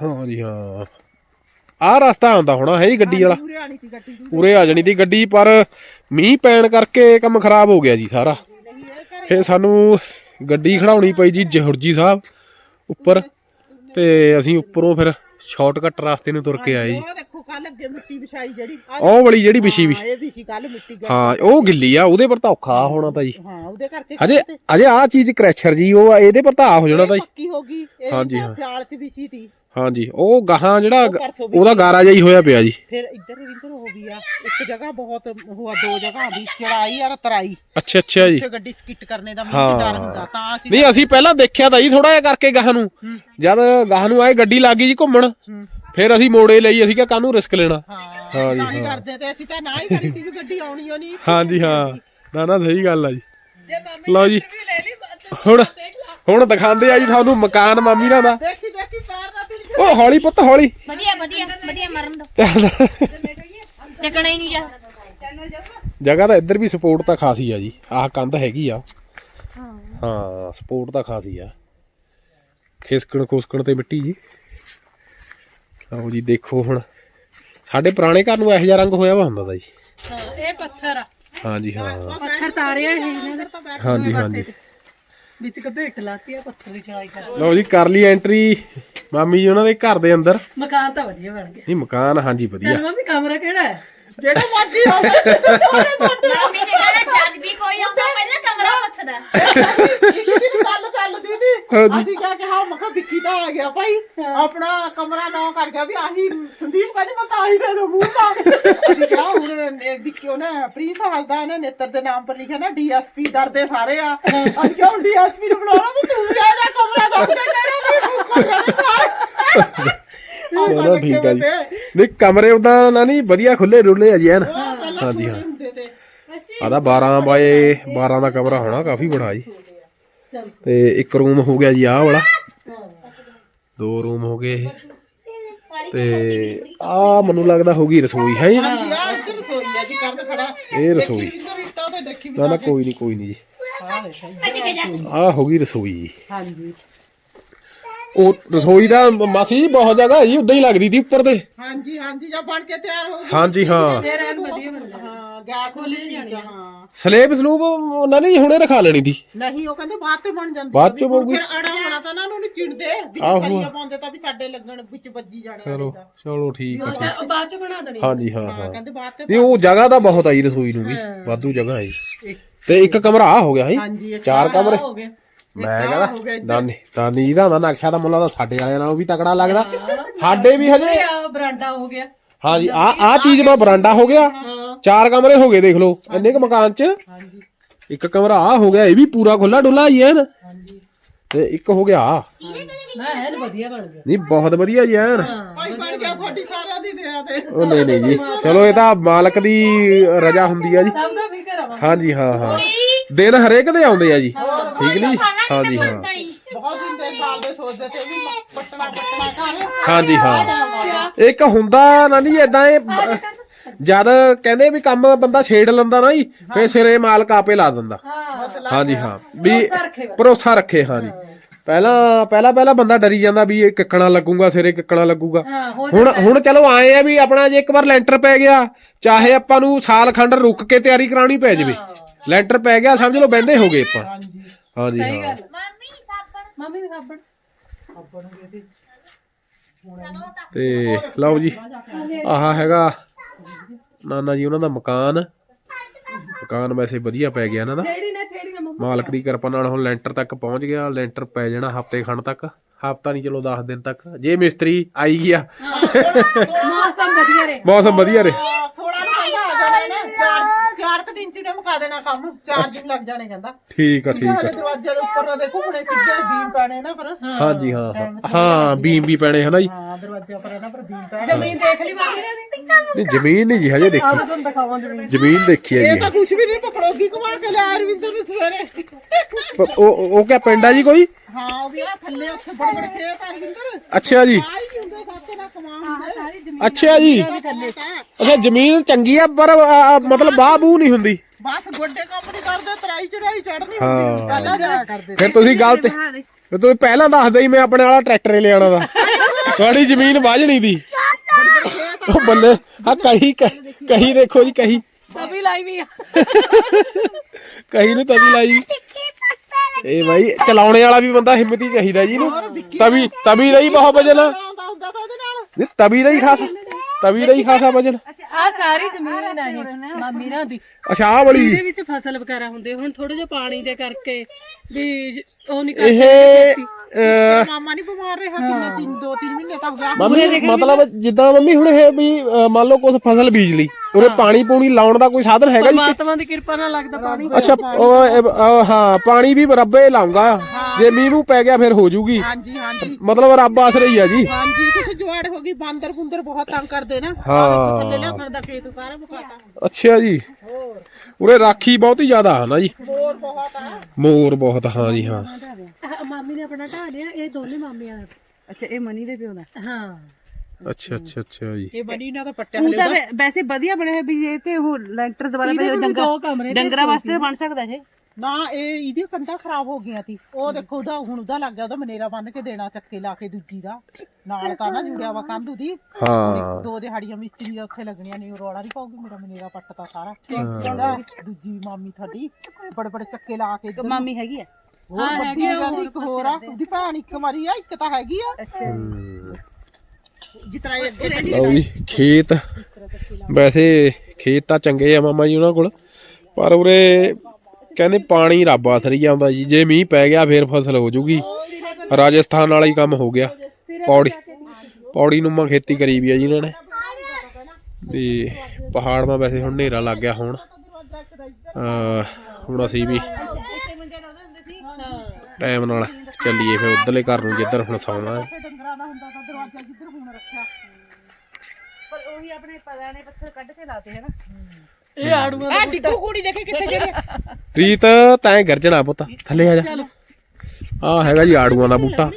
ਹਾਂ ਜੀ ਹਾਂ। ਆਹ ਰਸਤਾ ਆਉਂਦਾ ਹੋਣਾ ਹੈ ਹੀ ਗੱਡੀ ਵਾਲਾ। ਪੂਰੇ ਆਣੀ ਸੀ ਗੱਡੀ ਦੀ ਪੂਰੇ ਆ ਜਾਣੀ ਦੀ ਗੱਡੀ ਪਰ ਮੀਂਹ ਪੈਣ ਕਰਕੇ ਕੰਮ ਖਰਾਬ ਹੋ ਗਿਆ ਜੀ ਸਾਰਾ। ਨਹੀਂ ਇਹ ਘਰੇ ਫੇ ਸਾਨੂੰ ਗੱਡੀ ਖੜਾਉਣੀ ਪਈ ਜੀ ਜਹੁਰਜੀ ਸਾਹਿਬ ਉੱਪਰ ਤੇ ਅਸੀਂ ਉੱਪਰੋਂ ਫਿਰ ਸ਼ਾਰਟਕਟ ਰਸਤੇ ਨੂੰ ਤੁਰ ਕੇ ਆਏ ਜੀ। ਉਹ ਦੇਖੋ ਕੱਲ ਅੱਗੇ ਮਿੱਟੀ ਵਿਛਾਈ ਜਿਹੜੀ। ਆਹ ਉਹ ਵਾਲੀ ਜਿਹੜੀ ਵਿਛੀ ਵੀ। ਹਾਂ, ਇਹ ਵੀ ਸੀ ਕੱਲ ਮਿੱਟੀ ਗਈ। ਹਾਂ ਉਹ ਗਿੱਲੀ ਆ ਉਹਦੇ ਪਰ ਤਾਂ ਔਖਾ ਹੋਣਾ ਤਾਂ ਜੀ। ਹਾਂ ਉਹਦੇ ਕਰਕੇ ਅਜੇ ਤੇ ਅਜੇ ਆ ਚੀਜ਼ ਕ੍ਰੈਸ਼ਰ ਜੀ ਉਹ ਆ, ਇਹਦੇ ਪਰ ਤਾਂ ਆ ਹੋ ਜਾਣਾ ਤਾਂ ਜੀ। ਪੱਕੀ ਹੋ ਗਈ। ਇਹ ਹਾਂਜੀ। ਸਿਆਲ ਚ ਵਿਛੀ ਤੀ। ਹਾਂਜੀ ਉਹ ਗਾਹਾਂ ਜਿਹੜਾ ਉਹ ਪਰਸੋਂ ਵੀ ਉਹਦਾ ਗਾਰਾ ਜਿਹਾ ਹੀ ਹੋਇਆ ਪਿਆ ਜੀ। ਫਿਰ ਇੱਧਰ ਰਿੰਦਰ ਹੋ ਗਈ ਆ ਇੱਕ ਜਗ੍ਹਾ ਬਹੁਤ ਹੋਆ ਦੋ ਜਗ੍ਹਾ ਵੀ ਚੜਾਈ ਆ ਤਰਾਈ ਅੱਛਾ ਅੱਛਾ ਜੀ। ਤੇ ਗੱਡੀ ਸਕਿੱਟ ਕਰਨੇ ਦਾ ਚ ਡਰ ਹੁੰਦਾ ਤਾਂ ਅਸੀਂ ਨਹੀਂ ਅਸੀਂ ਪਹਿਲਾਂ ਦੇਖਿਆ ਤਾਂ ਜੀ ਥੋੜਾ ਜਿਹਾ ਕਰਕੇ ਗਾਹਾਂ ਨੂੰ। ਜਦ ਗਾਹਾਂ ਨੂੰ ਆਏ ਗੱਡੀ ਲੱਗ ਗਈ ਜੀ ਘੁੰਮਣ। ਹੂੰ। ਫਿਰ ਅਸੀਂ ਮੋੜੇ ਲਈ ਅਸੀਂ ਕਿਹਾ ਕਾਹਨੂੰ ਰਿਸਕ ਲੈਣਾ? ਹਾਂ ਹਾਂ ਜੀ, ਤਾਂ ਹੀ ਹਾਂ। ਕਰਦੇ ਤੇ ਅਸੀਂ ਤਾਂ ਨਾ ਹੀ ਕਰੀ ਤੀ ਵੀ ਗੱਡੀ ਆਉਣੀ ਓ ਨਹੀਂ ਹਾਂਜੀ ਹਾਂ। ਨਾ ਨਾ ਸਹੀ ਗੱਲ ਆ ਜੀ। ਲਓ ਜੀ। ਹੁਣ ਹੁਣ ਦਿਖਾਉਂਦੇ ਆ ਜੀ ਤੁਹਾਨੂੰ ਮਕਾਨ ਮਾਮੀ ਦਾ ਦੇਖੀ ਦੇਖੀ ਪੈਰ ਨਾ ਉਹ ਹੌਲੀ ਪੁੱਤ ਹੌਲੀ। ਵਧੀਆ ਵਧੀਆ ਵਧੀਆ ਮਰਨ ਦੋ। ਚੱਕਣਾ ਹੀ ਨਹੀਂ ਜਾ। ਜਗ੍ਹਾ ਤਾਂ ਇੱਧਰ ਵੀ ਸਪੋਰਟ ਤਾਂ ਖਾਸੀ ਆ ਜੀ। ਆਹ ਕੰਧ ਹੈਗੀ ਆ। ਹਾਂ ਸਪੋਰਟ ਤਾਂ ਖਾਸੀ ਆ। ਖਿਸਕਣ ਖੁਸਕਣ ਤੇ ਮਿੱਟੀ ਜੀ। ਆਓ ਜੀ ਦੇਖੋ ਹੁਣ। ਸਾਡੇ ਪੁਰਾਣੇ ਘਰ ਨੂੰ ਇਹੋ ਜਿਹਾ ਰੰਗ ਹੋਇਆ ਵਾ ਹੁੰਦਾ ਦਾ ਜੀ। ਹਾਂ ਇਹ ਪੱਥਰ ਆ। ਹਾਂਜੀ ਹਾਂ। ਪੱਥਰ ਤਾਰਿਆ ਹੀ ਇਹਨਾਂ ਨੇ। ਹਾਂਜੀ ਹਾਂਜੀ। ਵਿੱਚ ਕਭੇਟ ਲਾਤੀ ਆ ਪੱਥਰ ਦੀ ਚੜਾਈ ਕਰ। ਲਓ ਜੀ ਕਰ ਲਈ ਐਂਟਰੀ ਮਾਮੀ ਜੀ ਉਹਨਾਂ ਦੇ ਘਰ ਦੇ ਅੰਦਰ। ਮਕਾਨ ਤਾਂ ਵਧੀਆ ਬਣ ਗਿਆ। ਨਹੀਂ ਮਕਾਨ ਹਾਂਜੀ ਵਧੀਆ। ਚਲ ਮੰਮੀ ਕਮਰਾ ਕਿਹੜਾ ਹੈ? ਜਿਹੜਾ ਮਰਜ਼ੀ ਹੋਵੇ ਮੰਮੀ ਨੇ ਕਹਿਣਾ ਜਦ ਵੀ ਕੋਈ ਆਉਂਦਾ ਪਹਿਲਾਂ ਕਮਰਾ ਪੁੱਛਦਾ। ਦੀ ਗੱਲ ਚੱਲ ਦੀਦੀ ਅਸੀਂ ਕਿਹਾ ਕਿ ਹਾਂ ਮਖਾ ਵਿੱਕੀ ਤਾਂ ਆ ਗਿਆ ਭਾਈ। ਆਪਣਾ ਕਮਰਾ ਨਾ ਕਰ ਗਿਆ ਵੀ ਆਹੀ ਸੰਦੀਪ ਕਹਿੰਦੀ ਮੈਂ ਤਾਂ ਆਹੀ ਦੇ ਦੋ ਮੂੰਹ ਤਾਂ ਅਸੀਂ ਕਿਹਾ ਹੁਣ ਇਹ ਵਿੱਕੀ ਉਹਨੇ ਪ੍ਰੀਸ ਹਸਦਾ ਉਹਨੇ ਨੇਤਰ ਦੇ ਨਾਮ ਪਰ ਲਿਖਿਆ ਨਾ ਡੀਐਸਪੀ ਡਰਦੇ ਸਾਰੇ ਆ। ਅਸੀਂ ਕਿਹਾ ਹੁਣ ਡੀਐਸਪੀ ਨੂੰ ਬੁਲਾਉਣਾ ਵੀ ਤੂੰ ਜਾ ਜਾ ਕਮਰਾ ਦੱਸ ਦੇ ਕਿਹੜਾ ਵੀ ਤੂੰ ਕਰ ਸਾਰੇ। ਚਲੋ ਠੀਕ ਆ ਜੀ। ਨਹੀਂ ਕਮਰੇ ਉਦਾਂ ਨਾ ਨਹੀਂ ਵਧੀਆ ਖੁੱਲੇ ਰੁੱਲੇ ਆ ਜੀ ਐਨ। ਹਾਂਜੀ ਹਾਂ। ਆਦਾ 12 ਬਾਏ 12 ਦਾ ਕਮਰਾ ਹੋਣਾ ਕਾਫੀ ਬੜਾ ਜੀ। ਤੇ ਇੱਕ ਰੂਮ ਹੋ ਗਿਆ ਜੀ ਆਹ ਵਾਲਾ। ਦੋ ਰੂਮ ਹੋ ਗਏ ਇਹ। ਤੇ ਆ ਮੈਨੂੰ ਲੱਗਦਾ ਹੋਗੀ ਰਸੋਈ ਹੈ ਜੀ? ਇੱਧਰ ਰਸੋਈ ਆ ਜੀ ਕਰਨ ਖੜਾ। ਇਹ ਰਸੋਈ। ਇੱਧਰ ਇੱਟਾਂ ਤੇ ਦੇਖੀ ਵੀ ਨਾ ਨਾ ਕੋਈ ਨਹੀਂ ਕੋਈ ਨਹੀਂ ਜੀ। ਆ ਹੋਗੀ ਰਸੋਈ ਜੀ। ਹਾਂਜੀ। ਉਹ ਰਸੋਈ ਦਾ ਮਾਸੀ ਜੀ ਬਹੁਤ ਜਗ੍ਹਾ ਹੈ ਜੀ ਉਦਾਂ ਹੀ ਲੱਗਦੀ ਸੀ ਉੱਪਰ ਤੇ। ਹਾਂਜੀ ਹਾਂਜੀ ਜਾਂ ਬਣ ਕੇ ਤਿਆਰ ਹੋ ਗਈ। ਹਾਂਜੀ ਹਾਂ। ਫੇਰ ਐਨ ਵਧੀਆ ਬਣ ਗਿਆ ਹਾਂ ਗੈਸ ਖੋਲੇ ਜਾਣੀ ਹਾਂ। ਸਲੇਬ ਸਲੂਬ ਉਹਨਾਂ ਨੇ ਹੁਣੇ ਰਖਾ ਲੈਣੀ ਸੀ। ਨਹੀਂ ਉਹ ਕਹਿੰਦੇ ਬਾਅਦ ਤੇ ਬਣ ਜਾਂਦੀ ਬਾਅਦ ਚੋਂ ਬਣੂਗੀ। ਫਿਰ ਅੜਾ ਹੋਣਾ ਤਾਂ ਨਾ ਉਹਨੂੰ ਚਿੜਦੇ ਵਿੱਚ ਆਹੋ। ਸਰੀਆ ਪਾਉਂਦੇ ਤਾਂ ਵੀ ਸਾਡੇ ਲੱਗਣ ਵਿੱਚ ਵੱਜੀ ਜਾਣੇ ਚਲੋ ਚਲੋ ਠੀਕ ਹੈ ਉਹ ਬਾਅਦ ਚ ਬਣਾ ਦੇਣੀ। ਹਾਂਜੀ ਹਾਂ ਹਾਂ ਹਾਂ। ਕਹਿੰਦੇ ਬਾਅਦ ਤੇ ਉਹ ਜਗ੍ਹਾ ਤਾਂ ਬਹੁਤ ਆਈ ਰਸੋਈ ਨੂੰ ਵੀ। ਵਾਧੂ ਜਗ੍ਹਾ ਹੈ ਜੀ ਤੇ ਇੱਕ ਕਮਰਾ ਆ ਹੋ ਗਿਆ ਜੀ ਹਾਂਜੀ ਚਾਰ ਕਮਰੇ। ਹੋ ਗਿਆ। ਮੈਂ ਕਹਿੰਦਾ ਹੋ ਗਿਆ ਇੱਧਰ। ਨਾਨੀ ਨਾਨੀ ਦਾ ਦਾ ਨਕਸ਼ਾ ਤਾਂ ਮੁੱਲਾ ਦਾ ਸਾਡੇ ਵਾਲਿਆਂ ਨਾਲੋਂ ਵੀ ਤਕੜਾ ਲੱਗਦਾ। ਸਾਡੇ ਵੀ ਹਜੇ। ਆ ਬਰਾਂਡਾ ਹੋ ਗਿਆ। ਹਾਂਜੀ ਆ ਆ ਚੀਜ਼ ਮਾ ਬਰਾਂਡਾ ਹੋ ਗਿਆ। ਚਾਰ ਕਮਰੇ ਹੋ ਗਏ ਦੇਖ ਲਓ ਇੰਨੇ ਕ ਮਕਾਨ ਚ। ਹਾਂਜੀ। ਇੱਕ ਕਮਰਾ ਆ ਹੋ ਗਿਆ ਇਹ ਵੀ ਪੂਰਾ ਖੁੱਲਾ ਡੁੱਲਾ ਹੀ ਹੈ ਨਾ ਤੇ ਇੱਕ ਹੋ ਗਿਆ ਆਹ। ਨਾ ਐਨ ਵਧੀਆ ਬਣ ਗਿਆ। ਨਹੀਂ ਬਹੁਤ ਵਧੀਆ ਜੀ ਐਨ। ਭਾਈ ਬਣ ਗਿਆ ਤੁਹਾਡੀ ਸਾਰਿਆਂ ਦੀ ਦਇਆ ਤੇ। ਉਹ ਨਹੀਂ ਨਹੀਂ ਜੀ। ਚਲੋ ਇਹ ਤਾਂ ਮਾਲਕ ਦੀ ਰਜਾ ਹੁੰਦੀ ਆ ਜੀ। ਸਭ ਦਾ ਫਿਕਰ ਆ ਵਾ। ਹਾਂਜੀ ਹਾਂ ਹਾਂ। ਦਿਨ ਹਰੇਕ ਦੇ ਆਉਂਦੇ ਆ ਜੀ। ਠੀਕ ਨਹੀਂ? ਹਾਂਜੀ ਹਾਂ ਬਹੁਤ ਦਿਨ ਦੇ ਸਾਲ ਦੇ ਸੋਚਦੇ ਤੇ ਵੀ ਪੱਟਣਾ ਪੱਟਣਾ ਕਰ। ਹਾਂਜੀ ਹਾਂ। ਇੱਕ ਹੁੰਦਾ ਨਾ ਨਹੀਂ ਇਦਾਂ ਇਹ ਜਦ ਕਹਿੰਦੇ ਵੀ ਕੰਮ ਬੰਦਾ ਛੇੜ ਲੈਂਦਾ ਨਾ ਜੀ ਫੇ ਸਿਰੇ ਮਾਲਕ ਆਪੇ ਲਾ ਦਿੰਦਾ। ਹਾਂ ਹਾਂਜੀ ਹਾਂ। ਵੀ ਭਰੋਸਾ ਰੱਖੇ ਰੱਖੇ ਹਾਂਜੀ ਪਹਿਲਾਂ ਪਹਿਲਾਂ ਪਹਿਲਾਂ ਬੰਦਾ ਡਰੀ ਜਾਂਦਾ ਵੀ ਇਹ ਕਿੱਕਣਾ ਲੱਗੂਗਾ ਸਿਰੇ ਕਿੱਕਣਾ ਲੱਗੂਗਾ। ਹਾਂ ਹੋ ਹੁਣ ਹੁਣ ਚਲੋ ਆਏ ਆ ਵੀ ਆਪਣਾ ਜੇ ਇੱਕ ਵਾਰ ਲੈਂਟਰ ਪੈ ਗਿਆ ਚਾਹੇ ਆਪਾਂ ਨੂੰ ਸਾਲ ਖੰਡ ਰੁੱਕ ਕੇ ਤਿਆਰੀ ਕਰਾਉਣੀ ਪੈ ਜਾਵੇ। ਲੈਂਟਰ ਪੈ ਗਿਆ ਸਮਝ ਲਓ ਬਹਿੰਦੇ ਹੋ ਗਏ ਆਪਾਂ। ਹਾਂਜੀ ਹਾਂਜੀ ਸਹੀ ਹਾਂ। ਗੱਲ। ਮੰਮੀ ਸਾਬਣ। ਮੰਮੀ ਦੇ ਸਾਬਣ। ਤੇ ਲਓ ਜੀ ਆਹ ਹੈਗਾ ਨਾਨਾ ਜੀ ਉਹਨਾਂ ਦਾ ਮਕਾਨ। ਮਕਾਨ ਵੈਸੇ ਵਧੀਆ ਪੈ ਗਿਆ ਇਹਨਾਂ ਦਾ। ਛੇੜੀ ਨਾ ਛੇੜੀ ਨਾ ਮੰਮੀ। ਮਾਲਕ ਦੀ ਕਿਰਪਾ ਨਾਲ ਹੁਣ ਲੈਂਟਰ ਤੱਕ ਪਹੁੰਚ ਗਿਆ ਲੈਂਟਰ ਪੈ ਜਾਣਾ ਹਫ਼ਤੇ ਖੰਡ ਤੱਕ। ਹਫਤਾ ਨਹੀਂ ਚਲੋ 10 ਦਿਨ ਤੱਕ। ਜੇ ਮਿਸਤਰੀ ਆਈ ਗਿਆ। ਮੌਸਮ ਵਧੀਆ ਰਹੇ। ਮੌਸਮ ਵਧੀਆ ਰਹੇ 16 ਨੂੰ ਕਹਿੰਦਾ ਆ ਜਾਣਾ ਨਾ ਚਾਰ ਚਾਰ ਕੁ ਦਿਨ ਚ ਨੇ ਮੁਕਾ ਦੇਣਾ ਕੰਮ ਚਾਰ ਦਿਨ ਲੱਗ ਜਾਣੇ ਕਹਿੰਦਾ। ਠੀਕ ਆ ਠੀਕ ਆ। ਦਰਵਾਜ਼ੇ ਦੇ ਉੱਪਰ ਦੇ ਘੁੰਮਣੇ ਸਿੱਧੇ ਬੀਮ ਪੈਣੇ ਨਾ ਹਾਂਜੀ ਹਾਂ ਹਾਂ। ਹਾਂ ਬੀਮ ਵੀ ਪੈਣੇ ਹਨਾ ਜੀ। ਹਾਂ ਦਰਵਾਜ਼ੇ ਉੱਪਰ ਨਾ ਫਿਰ ਬੀਮ ਪੈਣੇ। ਜ਼ਮੀਨ ਦੇਖ ਲਈ ਮਾਮੀ ਨੇ ਨਹੀਂ ਜ਼ਮੀਨ ਨਹੀਂ ਜੀ ਹਜੇ ਦੇਖੀ। ਆਹ ਤੁਹਾਨੂੰ ਦਿਖਾਵਾਂ ਜ਼ਮੀਨ। ਜ਼ਮੀਨ ਦੇਖੀ ਹੈ ਇਹ ਤਾਂ ਕੁਝ ਵੀ ਨਹੀਂ ਪਕੜੋਗੀ ਘੁਮਾ ਕੇ ਲਿਆ ਅਰਵਿੰਦਰ ਨੂੰ ਸਵੇਰੇ। ਉਹ ਉਹ ਕਿਆ ਪਿੰਡ ਆ ਜੀ ਕੋਈ? ਹਾਂ ਉਹ ਵੀ ਆ ਥੱਲੇ ਉੱਥੇ ਬੜੇ ਬੜੇ ਖੇਤ ਆ ਅਰਵਿੰਦਰ ਅੱਛਾ ਜੀ। ਅੱਛਾ ਜੀ। ਅੱਛਾ ਜ਼ਮੀਨ ਚੰਗੀ ਆ ਪਰ ਮਤਲਬ ਬਾਹ ਬੂ ਨਹੀਂ ਹੁੰਦੀ। ਬਸ ਗੋਡੇ ਕੰਮ ਨਹੀਂ ਕਰਦੇ ਤਰਾਈ ਚੜਾਈ ਚੜਨੀ ਹਾਂ। ਹੁੰਦੀ। ਪਹਿਲਾਂ ਜਾਇਆ ਕਰਦੇ ਫਿਰ ਤੁਸੀਂ ਗਲਤ ਫਿਰ ਤੁਸੀਂ ਪਹਿਲਾਂ ਦੱਸਦੇ ਹੀ ਮੈਂ ਆਪਣੇ ਵਾਲਾ ਟਰੈਕਟਰ ਹੀ ਲਿਆਣਾ ਦਾ। ਤੁਹਾਡੀ ਜ਼ਮੀਨ ਵਾਜਣੀ ਦੀ। ਉਹ ਬੱਲੇ ਆ ਕਹੀ ਕਹੀ ਦੇਖੋ ਜੀ ਕਹੀ। ਤਵੀ ਲਾਈ ਵੀ ਆ। ਕਹੀ ਨੂੰ ਤਵੀ ਲਾਈ ਵੀ। ਇਹ ਬਾਈ ਚਲਾਉਣੇ ਵਾਲਾ ਵੀ ਬੰਦਾ ਹਿੰਮਤੀ ਚਾਹੀਦਾ ਜੀ ਇਹਨੂੰ। ਤਵੀ ਤਵੀ ਹੀ ਬਹੁਤ ਵਜਨ। ਆ ਆਉਂਦਾ ਹੁੰਦਾ ਤਾਂ ਉਹਦੇ ਨਾਲ ਨਹੀਂ ਤਵੀ ਦਾ ਹੀ ਖਾਸ ਤਵੀ ਦਾ ਹੀ ਖਾਸਾ ਵਜਨ। ਆ ਸਾਰੀ ਜ਼ਮੀਨ ਆ ਇਹ ਮਾਮੀ ਰਾਂ ਦੀ। ਅੱਛਾ ਆਹ ਵਾਲੀ। ਇਹਦੇ ਵਿੱਚ ਫਸਲ ਵਗੈਰਾ ਹੁੰਦੇ ਹੁਣ ਥੋੜੇ ਜਿਹਾ ਪਾਣੀ ਦੇ ਕਰਕੇ ਵੀ ਉਹ ਨਹੀਂ ਇਹ ਕਰਦੇ ਅਹ, ਮਾਮਾ ਨਹੀਂ ਬਿਮਾਰ ਰਿਹਾ ਕਿੰਨੇ ਤਿੰਨ ਦੋ ਤਿੰਨ ਮਹੀਨੇ ਤਾਂ ਹੋ ਗਿਆ। ਮੰਮੀ ਮਤਲਬ ਜਿੱਦਾਂ ਮੰਮੀ ਹੁਣ ਇਹ ਵੀ ਅਹ, ਮੰਨ ਲਓ ਕੁਝ ਫਸਲ ਬੀਜ ਲਈ ਉਹਦੇ ਪਾਣੀ ਪੂਣੀ ਲਾਉਣ ਦਾ ਕੋਈ ਸਾਧਨ ਹੈਗਾ ਜੀ? ਪਰਮਾਤਮਾ ਦੀ ਕਿਰਪਾ ਨਾਲ ਲੱਗਦਾ ਪਾਣੀ। ਅੱਛਾ ਉਹ ਇਹ, ਅਹ, ਹਾਂ ਪਾਣੀ ਵੀ ਰੱਬੇ ਲਾਉਂਗਾ ਜੇ ਮੀਂਹ ਨੂੰ ਪੈ ਗਿਆ ਫਿਰ ਹੋ ਜੂਗੀ। ਹਾਂਜੀ ਹਾਂਜੀ। ਮਤਲਬ ਰੱਬ ਆਸਰੇ ਹੀ ਆ ਜੀ। ਹਾਂਜੀ ਜਵਾੜ ਹੋ ਗਈ ਬਾਂਦਰ ਬੁੰਦਰ ਬਹੁਤ ਤੰਗ ਕਰਦੇ ਨਾ। ਹਾਂ। ਆਹ ਦੇਖੋ ਥੱਲੇ ਲਸਣ ਦਾ ਖੇਤ ਸਾਰਾ ਮੁਕਾਤਾ। ਅੱਛਾ ਜੀ। ਉਰੇ ਰਾਖੀ ਬਹੁਤ ਹੀ ਜ਼ਿਆਦਾ ਹੈ ਨਾ ਜੀ। ਹੋਰ ਬਹੁਤ ਆ। ਮੋਰ ਬਹੁਤ ਹਾਂ ਜੀ ਹਾਂ। ਆਹ ਮਾਮੀ ਨੇ ਆਪਣਾ ਢਾ ਲਿਆ ਇਹ ਦੋਨੇ ਮਾਮੀਆਂ ਦਾ। ਅੱਛਾ ਇਹ ਮਨੀ ਦੇ ਪਿਓ ਦਾ? ਹਾਂ। ਅੱਛਾ ਅੱਛਾ ਅੱਛਾ ਜੀ। ਇਹ ਬਣੀ ਨਾ ਤਾਂ ਪੱਟਿਆ ਹੁਣ ਤਾਂ ਵੈ- ਵੈਸੇ ਵਧੀਆ ਬਣਿਆ ਹੈ ਵੀ ਇਹ ਤੇ ਉਹ ਲੈਂਟਰ ਦੁਬਾਰਾ ਇਹਦੇ ਵੀ ਡੰਗਰ ਦੋ ਕਮਰੇ ਤੇ ਡੰਗਰਾਂ ਵਾਸਤੇ ਤਾਂ ਬਣ ਸਕਦਾ ਇਹ? ਨਾ ਇਹ ਇਹਦੀ ਕੰਧਾਂ ਖਰਾਬ ਹੋ ਗਈਆਂ ਸੀ ਉਹ ਦੇਖੋ ਉਹਦਾ ਹੁਣ ਉਹਦਾ ਲੱਗ ਗਿਆ ਉਹਦਾ ਮਨੇਰਾ ਬੰਨ ਕੇ ਦੇਣਾ ਚੱਕੇ ਲਾ ਕੇ ਦੂਜੀ ਦਾ। ਨਾਲ ਤਾਂ ਨਾ ਜੁੜਿਆ ਵਾ ਕੰਧ ਉਹਦੀ। ਹਾਂ। ਦੋ ਦਿਹਾੜੀਆਂ ਮਿਸਤਰੀ ਦਾ ਉੱਥੇ ਲੱਗਣੀਆਂ ਨੇ ਉਹ ਰੌਲਾ ਨਹੀਂ ਪਾਉਗੀ ਮੇਰਾ ਮਨੇਰਾ ਪੱਟਤਾ ਸਾਰਾ। ਕਹਿੰਦਾ ਦੂਜੀ ਮਾਮੀ ਤੁਹਾਡੀ ਬੜੇ ਬੜੇ ਚੱਕੇ ਲਾ ਕੇ ਇੱਧਰ ਨੂੰ। ਮਾਮੀ ਹੈਗੀ ਆ? ਹੋਰ ਬੱਦੀ ਕਹਿੰਦੀ ਇੱਕ ਹੋਰ ਆ ਉਹਦੀ ਭੈਣ ਇੱਕ ਮਰੀ ਆ ਇੱਕ ਤਾਂ ਹੈਗੀ ਆ। ਜਿਤਨਾ ਇਹ ਲਓ ਜੀ ਖੇਤ। ਵੈਸੇ ਖੇਤ ਤਾਂ ਚੰਗੇ ਆ ਮਾਮਾ ਜੀ ਉਹਨਾਂ ਕੋਲ ਪਰ ਉਰੇ ਕਹਿੰਦੇ ਪਾਣੀ ਰੱਬ ਆਸਰੀ ਆਉਂਦਾ ਜੀ। ਜੇ ਮੀਂਹ ਪੈ ਗਿਆ, ਫੇਰ ਫਸਲ ਹੋ ਜੂਗੀ। ਰਾਜਸਥਾਨ ਵਾਲਾ ਹੀ ਕੰਮ ਹੋ ਗਿਆ। ਪੌੜੀ ਪੌੜੀ ਨੂੰ ਮਾ ਖੇਤੀ ਕਰੀ ਵੀ ਆ ਜੀ ਇਹਨਾਂ ਨੇ। ਵੀ ਪਹਾੜ ਮਾ ਵੈਸੇ ਹੁਣ ਹਨੇਰਾ ਲੱਗ ਗਿਆ ਹੁਣ। ਹੁਣ ਅਸੀਂ ਵੀ ਟਾਈਮ ਨਾਲ ਚੱਲੀਏ ਫਿਰ ਉਧਰਲੇ ਘਰ ਨੂੰ ਜਿੱਧਰ ਹੁਣ ਸੌਣਾ ਹੈ। ਡੰਗਰਾਂ ਦਾ ਹੁੰਦਾ ਤਾਂ ਦਰਵਾਜ਼ਾ ਜਿੱਧਰ ਹੁਣ ਰੱਖਿਆ ਪਰ ਉਹੀ ਆਪਣੇ ਪਰਾਂ ਨੇ ਪੱਥਰ ਕੱਢ ਕੇ ਲਾਤੇ ਹੈ ਨਾ ਇਹ ਆੜੂਆਂ ਆ ਡਿੱਗੂ ਕੁੜੀ ਦੇਖੇ ਕਿੱਥੇ ਜਿਹੜੀ ਪ੍ਰੀਤ ਤੈਂ ਗਰਜਣਾ ਪੁੱਤ। ਥੱਲੇ ਆ ਜਾ। ਆ ਹੈਗਾ ਜੀ ਆੜੂਆਂ ਦਾ ਬੂਟਾ।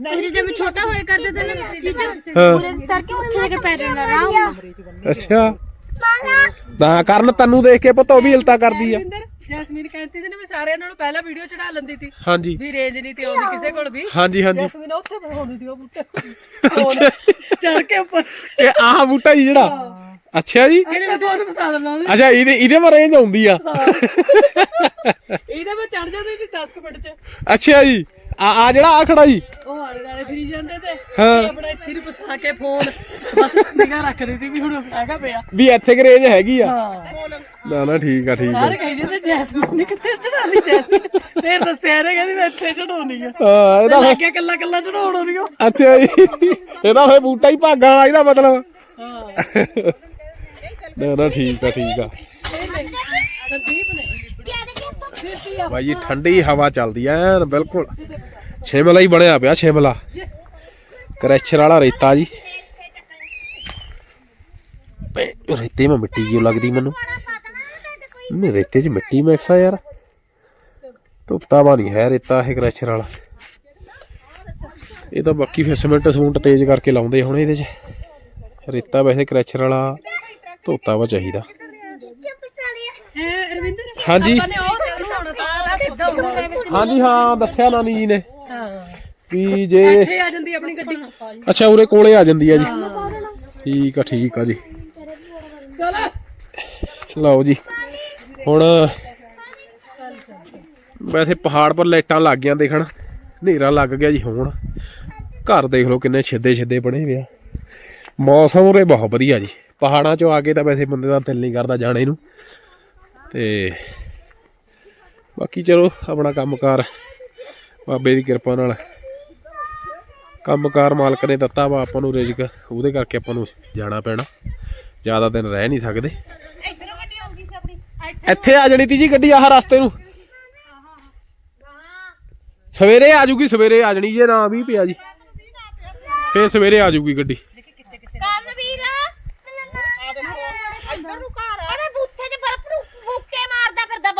ਮੇਰੇ ਜਦ ਛੋਟਾ ਹੋਇਆ ਕਰਦੇ ਤੇ ਨਾ ਚੀਜ਼ਾਂ ਹਾਂ। ਕਰਕੇ ਉੱਥੇ ਲੈ ਕੇ ਪੈਰ ਨਾਲ ਆਰਾਮ ਅੱਛਾ। ਨਾ ਕਰਨ ਤੈਨੂੰ ਦੇਖ ਕੇ ਪੁੱਤ ਉਹ ਵੀ ਇਲਤਾ ਕਰਦੀ ਆ। ਰਵਿੰਦਰ ਜੈਸਮੀਨ ਕਹਿੰਦੀ ਸੀ ਨਾ ਮੈਂ ਸਾਰਿਆਂ ਨਾਲੋਂ ਪਹਿਲਾਂ ਵੀਡੀਓ ਚੜਾ ਲੈਂਦੀ ਸੀ। ਹਾਂਜੀ। ਵੀ ਰੇਂਜ ਨਹੀਂ ਤੇ ਆਉਂਦੀ ਕਿਸੇ ਕੋਲ ਵੀ। ਹਾਂਜੀ ਹਾਂਜੀ। ਜੈਸਮੀਨ ਉੱਥੇ ਬਣਾਉਂਦੀ ਸੀ ਉਹ ਬੂਟੇ। ਚੜ ਕੇ ਉੱਪਰ। ਇਹ ਆਹ ਬੂਟਾ ਜੀ ਜਿਹੜਾ। ਅੱਛਾ ਜੀ? ਇਹਨੇ ਮੈਂ ਫਸਾ ਦੇਣਾ ਉਹਨੇ। ਅੱਛਾ ਇਹਦੇ ਇਹਦੇ ਮਾ ਰੇਂਜ ਆਉਂਦੀ ਆ। ਇਹਦੇ ਮੈਂ ਚੜ ਜਾਂਦੀ ਸੀ 10 ਕੁ ਮਿੰਟ ਚ। ਅੱਛਾ ਜੀ। ਆ ਆ ਜਿਹੜਾ ਆ ਖੜਾ ਜੀ। ਉਹ ਆਲੇ ਦੁਆਲੇ ਫਿਰੀ ਜਾਂਦੇ ਤੇ। ਹਾਂ। ਇਹ ਆਪਣਾ ਇੱਥੇ ਨੂੰ ਫਸਾ ਕੇ ਫੋਨ ਬਸ ਨਿਗਾਹ ਰੱਖ ਰਹੀ ਸੀ ਵੀ ਹੁਣ ਹੈਗਾ ਪਿਆ। ਵੀ ਇੱਥੇ ਕਿ ਰੇਂਜ ਹੈਗੀ ਆ। ਹਾਂ। ਨਾ ਨਾ ਠੀਕ ਆ ਠੀਕ ਆ। ਸਾਰੇ ਕਹੀ ਜਾਂਦੇ ਜੈਸਮੀਨ ਨੇ ਕਿੱਥੇ ਚੜਾਣੀ ਜੈਸਮੀਨ। ਫੇਰ ਦੱਸਿਆ ਰੇ ਕਹਿੰਦੀ ਮੈਂ ਇੱਥੇ ਚੜਾਉਣੀ ਆ। ਹਾਂ ਇਹਦਾ ਫਿਰ- ਲੱਗਿਆ ਕੱਲਾ ਕੱਲਾ ਚੜਾਉਣ ਉਹਨੂੰ ਅੱਛਾ ਜੀ। ਇਹਦਾ ਫੇ ਬੂਟਾ ਹੀ ਭਾਗਾ ਇਹਦਾ ਮਤਲਬ। ਹਾਂ। ਨਾ ਨਾ, ਠੀਕ ਆ ਠੀਕ ਆ। ਭਾਈ ਜੀ, ਠੰਡੀ ਹਵਾ ਚੱਲਦੀ ਐ, ਐਨ ਬਿਲਕੁਲ। ਸ਼ਿਮਲਾ ਹੀ ਬਣਿਆ ਪਿਆ, ਸ਼ਿਮਲਾ। ਕਰੈਸ਼ਰ ਵਾਲਾ ਰੇਤਾ ਜੀ। ਰੇਤੇ ਮੈਂ ਮਿੱਟੀ ਕਿਉਂ ਲੱਗਦੀ ਮੈਨੂੰ? ਮੈਂ ਰੇਤੇ 'ਚ ਮਿੱਟੀ ਮਿਕਸ ਆ ਯਾਰ। ਧੁੱਤਾ ਵਾ ਨਹੀਂ ਹੈ ਰੇਤਾ ਇਹ ਕਰੈਸ਼ਰ ਵਾਲਾ। ਇਹ ਤਾਂ ਬਾਕੀ ਫਿਰ ਸਿਮੈਂਟ ਸਮੂੰਟ ਤੇਜ਼ ਕਰਕੇ ਲਾਉਂਦੇ ਹੁਣ ਇਹਦੇ 'ਚ। ਰੇਤਾ ਵੈਸੇ ਕਰੈਸ਼ਰ ਵਾਲਾ ਧੋਤਾ ਵਾ ਚਾਹੀਦਾ। ਹੈ ਰਵਿੰਦਰ? ਹਾਂਜੀ। ਆਪਾਂ ਨੇ ਉਹ ਦੇਖਣਾ ਹੁਣ ਤਾਂ ਸਿੱਧਾ ਹੁੰਦਾ ਹਾਂਜੀ ਹਾਂ ਦੱਸਿਆ ਨਾਨੀ ਜੀ ਨੇ ਵੀ ਜੇ ਇੱਥੇ ਆ ਜਾਂਦੀ ਆਪਣੀ ਗੱਡੀ। ਅੱਛਾ ਉਰੇ ਕੋਲੇ ਆ ਜਾਂਦੀ ਆ ਜੀ। ਠੀਕ ਆ ਠੀਕ ਆ ਜੀ। ਚਲ। ਲਓ ਜੀ। ਹੁਣ ਵੈਸੇ ਪਹਾੜ ਪਰ ਲਾਈਟਾਂ ਲੱਗ ਗਈਆਂ ਦੇਖਣ। ਹਨੇਰਾ ਲੱਗ ਗਿਆ ਜੀ ਹੁਣ। ਘਰ ਦੇਖ ਲਓ ਕਿੰਨੇ ਛਿੱਦੇ ਛਿੱਦੇ ਬਣੇ ਹੋਏ ਆ। ਮੌਸਮ ਉਰੇ ਬਹੁਤ ਵਧੀਆ ਜੀ। ਪਹਾੜਾਂ ਚੋਂ ਆ ਕੇ ਤਾਂ ਵੈਸੇ ਬੰਦੇ ਦਾ ਦਿਲ ਨਹੀਂ ਕਰਦਾ ਜਾਣੇ ਨੂੰ। ਤੇ ਬਾਕੀ ਚਲੋ ਆਪਣਾ ਕੰਮਕਾਰ ਬਾਬੇ ਦੀ ਕਿਰਪਾ ਨਾਲ। ਕੰਮਕਾਰ ਮਾਲਕ ਨੇ ਦਿੱਤਾ ਵਾ ਆਪਾਂ ਨੂੰ ਰਿਜ਼ਕ ਉਹਦੇ ਕਰਕੇ ਆਪਾਂ ਨੂੰ ਜਾਣਾ ਪੈਣਾ। ਜ਼ਿਆਦਾ ਦਿਨ ਰਹਿ ਨਹੀਂ ਸਕਦੇ। ਇਧਰੋਂ ਗੱਡੀ ਆਉਂਦੀ ਸੀ ਆਪਣੀ ਇੱਥੇ ਆ ਜਣੀ ਤੀ ਜੀ ਗੱਡੀ ਆਹ ਰਸਤੇ ਨੂੰ। ਸਵੇਰੇ ਆ ਜੂਗੀ ਸਵੇਰੇ ਆ ਜਣੀ ਜੇ ਨਾ ਵੀ ਪਿਆ ਜੀ। ਫੇਰ ਸਵੇਰੇ ਆ ਜੂਗੀ ਗੱਡੀ ਕਰਨਵੀਰ ਆ ਦੇਖੋ ਇੱਧਰ ਨੂੰ ਘਰ ਆ ਅਰੇ ਬੂਥੇ 'ਚ ਬਰਫ ਨੂੰ ਫੂਕੇ ਮਾਰਦਾ ਫਿਰਦਾ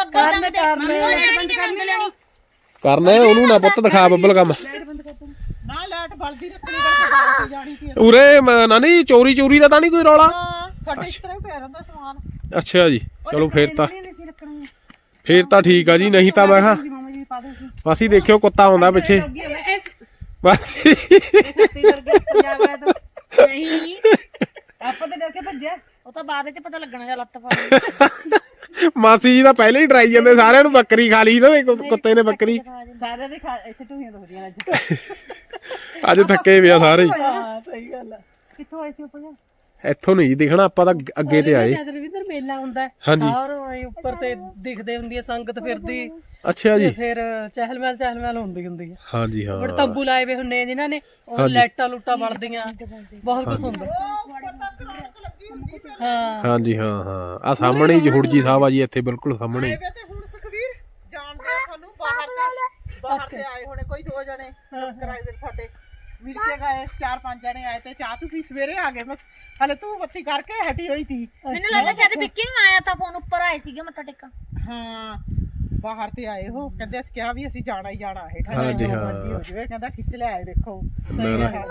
ਕਰਨ ਲੈਣੀ ਹੈ, ਉਹਨੂੰ ਨਾ ਪੁੱਤ ਦਿਖਾ ਬੱਬਲ ਕੰਮ। ਨਾ ਲਾਈਟ ਬਲਦੀ ਰੱਖਣੀ ਤੇ ਜਾਣੀ ਸੀ ਉਰੇ ਮ- ਨਾ ਨਹੀਂ ਚੋਰੀ ਚੋਰੀ ਦਾ ਤਾਂ ਨਹੀਂ ਕੋਈ ਰੌਲਾ? ਹਾਂ ਸਾਡੇ ਇਸ ਤਰ੍ਹਾਂ ਹੀ ਪਿਆ ਰਹਿੰਦਾ ਸਮਾਨ। ਅੱਛਾ ਜੀ ਚਲੋ ਫੇਰ ਤਾਂ। ਫੇਰ ਤਾਂ ਠੀਕ ਆ ਜੀ ਨਹੀਂ ਤਾਂ ਮੈਂ ਹਾਂ ਬਸ ਹੀ ਦੇਖਿਓ ਕੁੱਤਾ ਆਉਂਦਾ ਪਿੱਛੇ। ਬਸ ਹੀ। ਸੱਤੀ ਡਰ ਗਿਆ ਪੰਜਾਬ ਵਾਲਾ ਤੋਂ। ਨਹੀਂ। ਆਪਾਂ ਤਾਂ ਡਰ ਕੇ ਭੱਜਿਆ। ਉਹ ਤਾਂ ਬਾਅਦ ਵਿੱਚ ਪਤਾ ਲੱਗਣਾ ਜਾਂ ਲੱਤ ਫੜ ਮਾਸੀ ਜੀ ਤਾਂ ਪਹਿਲੇ ਹੀ ਡਰਾਈ ਜਾਂਦੇ ਸਾਰਿਆਂ ਨੂੰ ਬੱਕਰੀ ਖਾ ਲਈ ਨਾ ਕੁ- ਕੁੱਤੇ ਨੇ ਬੱਕਰੀ। ਸਾਰਿਆਂ ਦੇ ਖਾ ਇੱਥੇ ਢੂਹੀਆਂ ਦੁਖਦੀਆਂ ਅੱਜ। ਅੱਜ ਥੱਕੇ ਪਿਆ ਸਾਰੇ ਹੀ। ਹਾਂ ਸਹੀ ਗੱਲ ਹੈ ਕਿੱਥੋਂ ਆਏ ਸੀ ਉੱਪਰ? ਇੱਥੋਂ ਨਹੀਂ ਦਿਖਣਾ ਆਪਾਂ ਤਾਂ ਅੱਗ- ਤੇ ਆਏ। ਜਦ ਰਵਿੰਦਰ ਮੇਲਾ ਹੁੰਦਾ ਹੈ ਹਾਂਜੀ। ਸਾਰੋਂ ਉੱਪਰ ਤੇ ਦਿਖਦੇ ਹੁੰਦੀ ਹੈ ਸੰਗਤ ਫਿਰਦੀ। ਅੱਛਾ ਤੇ ਜੀ ਫਿਰ ਚਹਿਲ ਮਹਿਲ ਚਹਿਲ ਮਹਿਲ ਹੁੰਦੀ ਹੁੰਦੀ ਹੈ ਹਾਂਜੀ ਹਾਂ। ਬੜੇ ਤੰਬੂ ਲਾਏ ਵੇ ਹੁੰਨੇ ਆ ਜਿਨ੍ਹਾਂ ਨੇ ਉਹ ਹਾਂਜੀ। ਲਾਈਟਾਂ ਲੁੱਟਾਂ ਬਲਦੀਆਂ ਬਹੁਤ ਕੁਝ ਹੁੰਦਾ। ਹਾਂ। ਹਾਂਜੀ ਹਾਂ ਹਾਂ। ਆ ਸਾਹਮਣੇ ਹੀ ਜਹੁੜਜੀ ਸਾਹਿਬ ਆ ਜੀ ਇੱਥੇ ਬਿਲਕੁਲ ਸਾਹਮਣੇ। ਹੀ। ਐਵੇਂ ਤੇ ਹੁਣ ਸੁਖਵੀਰ ਜਾਣਦੇ ਆ ਤੁਹਾਨੂੰ ਬਾਹਰ ਤੇ ਬਾਹਰ ਤੇ ਆਏ ਹੋਣੇ ਕੋਈ ਦੋ ਜਣੇ ਸਬਸਕ੍ਰਾਈਬਰ ਸਾਡੇ ਮਿਲ ਕੇ ਗਏ ਚਾਰ ਪੰਜ ਜਣੇ ਆਏ ਤੇ ਚਾਹ ਚੁ ਪੀ ਸਵੇਰੇ ਆ ਗਏ ਬਸ ਹਲੇ ਤੂੰ ਬੱਤੀ ਕਰਕੇ ਹਟੀ ਹੋਈ ਸੀ। ਮੈਨੂੰ ਲੱਗਦਾ ਸ਼ਾਇਦ ਵਿੱਕੀ ਨੂੰ ਆਇਆ ਤਾਂ ਫੋਨ ਉੱਪਰ ਆਏ ਸੀਗੇ ਮੱਥਾ ਟੇਕਣ। ਹਾਂ ਬਾਹਰ ਤੇ ਆਏ ਹੋ ਕਹਿੰਦੇ ਅਸੀਂ ਕਿਹਾ ਵੀ ਅਸੀਂ ਜਾਣਾ ਹੀ ਜਾਣਾ ਹੈ ਹਾਂਜੀ, ਹਾਂ। ਹੋ ਜਵੇ ਕਹਿੰਦਾ ਖਿੱਚ ਲਿਆਏ ਦੇਖੋ ਨਾ, ਨਾ।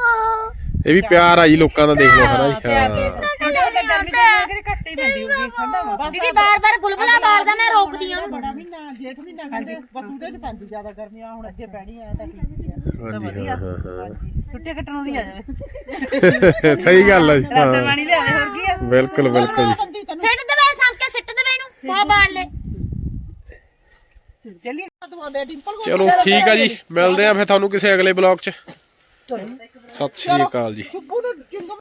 ਇਹ ਵੀ ਪਿਆਰ ਆ ਜੀ ਲੋਕਾਂ ਦਾ ਦੇਖ ਲਓ ਹਨਾ ਜੀ ਪਿਆਰ ਹਾਂ। ਸਾਡੇ ਉਹਦੇ ਗਰਮੀ ਚ ਕਿਹੜੀ ਘੱਟ ਹੀ ਪੈਂਦੀ ਹੋਊਗੀ ਠੰਡਾ ਮੌਸਮ। ਦੀਦੀ ਬਾਰ-ਬਾਰ ਬੁਲਬੁਲਾ ਬਾਲਦਾ ਮੈਂ ਰੋਕਦੀ ਆ ਬੜਾ ਮਹੀਨਾ ਜੇਠ ਮਹੀਨਾ ਕਹਿੰਦੇ ਬਸ ਉਹਦੇ ਚ ਪੈਂਦੀ ਜ਼ਿਆਦਾ ਗਰਮੀਆਂ ਹੁਣ ਅੱਗੇ ਪੈਣੀ ਆ ਤਾਂ ਠੀਕ ਹੈ ਹਾਂਜੀ ਹਾਂ ਹਾਂ ਹਾਂ। ਛੁੱਟੀਆਂ ਕੱਟਣ ਨੂੰ ਨਹੀਂ ਆ ਜਾਵੇ। ਸਹੀ ਗੱਲ ਹੈ ਜੀ ਰਾਤ ਹਾਂ ਪਾਣੀ ਲਿਆਵੇ ਹੋਰ ਕੀ ਆ? ਬਿਲਕੁਲ ਬਿਲਕੁਲ ਜੀ। ਸਿੱਟ ਦਵੇ ਸਾਂਭ ਕੇ ਸਿੱਟ ਦਵੇ ਇਹਨੂੰ। ਪਾ ਬਾੜ ਲੈ। ਚੱਲੀਏ। ਦਵਾਉਂਦੇ ਡਿੰਪਲ ਕੋਲ ਚਲੋ ਠੀਕ ਆ ਜੀ। ਮਿਲਦੇ ਆ ਫਿਰ ਤੁਹਾਨੂੰ ਕਿਸੇ ਅਗਲੇ ਬਲੌਗ 'ਚ। ਸਤਿ ਸ਼੍ਰੀ ਅਕਾਲ ਜੀ। ਨੂੰ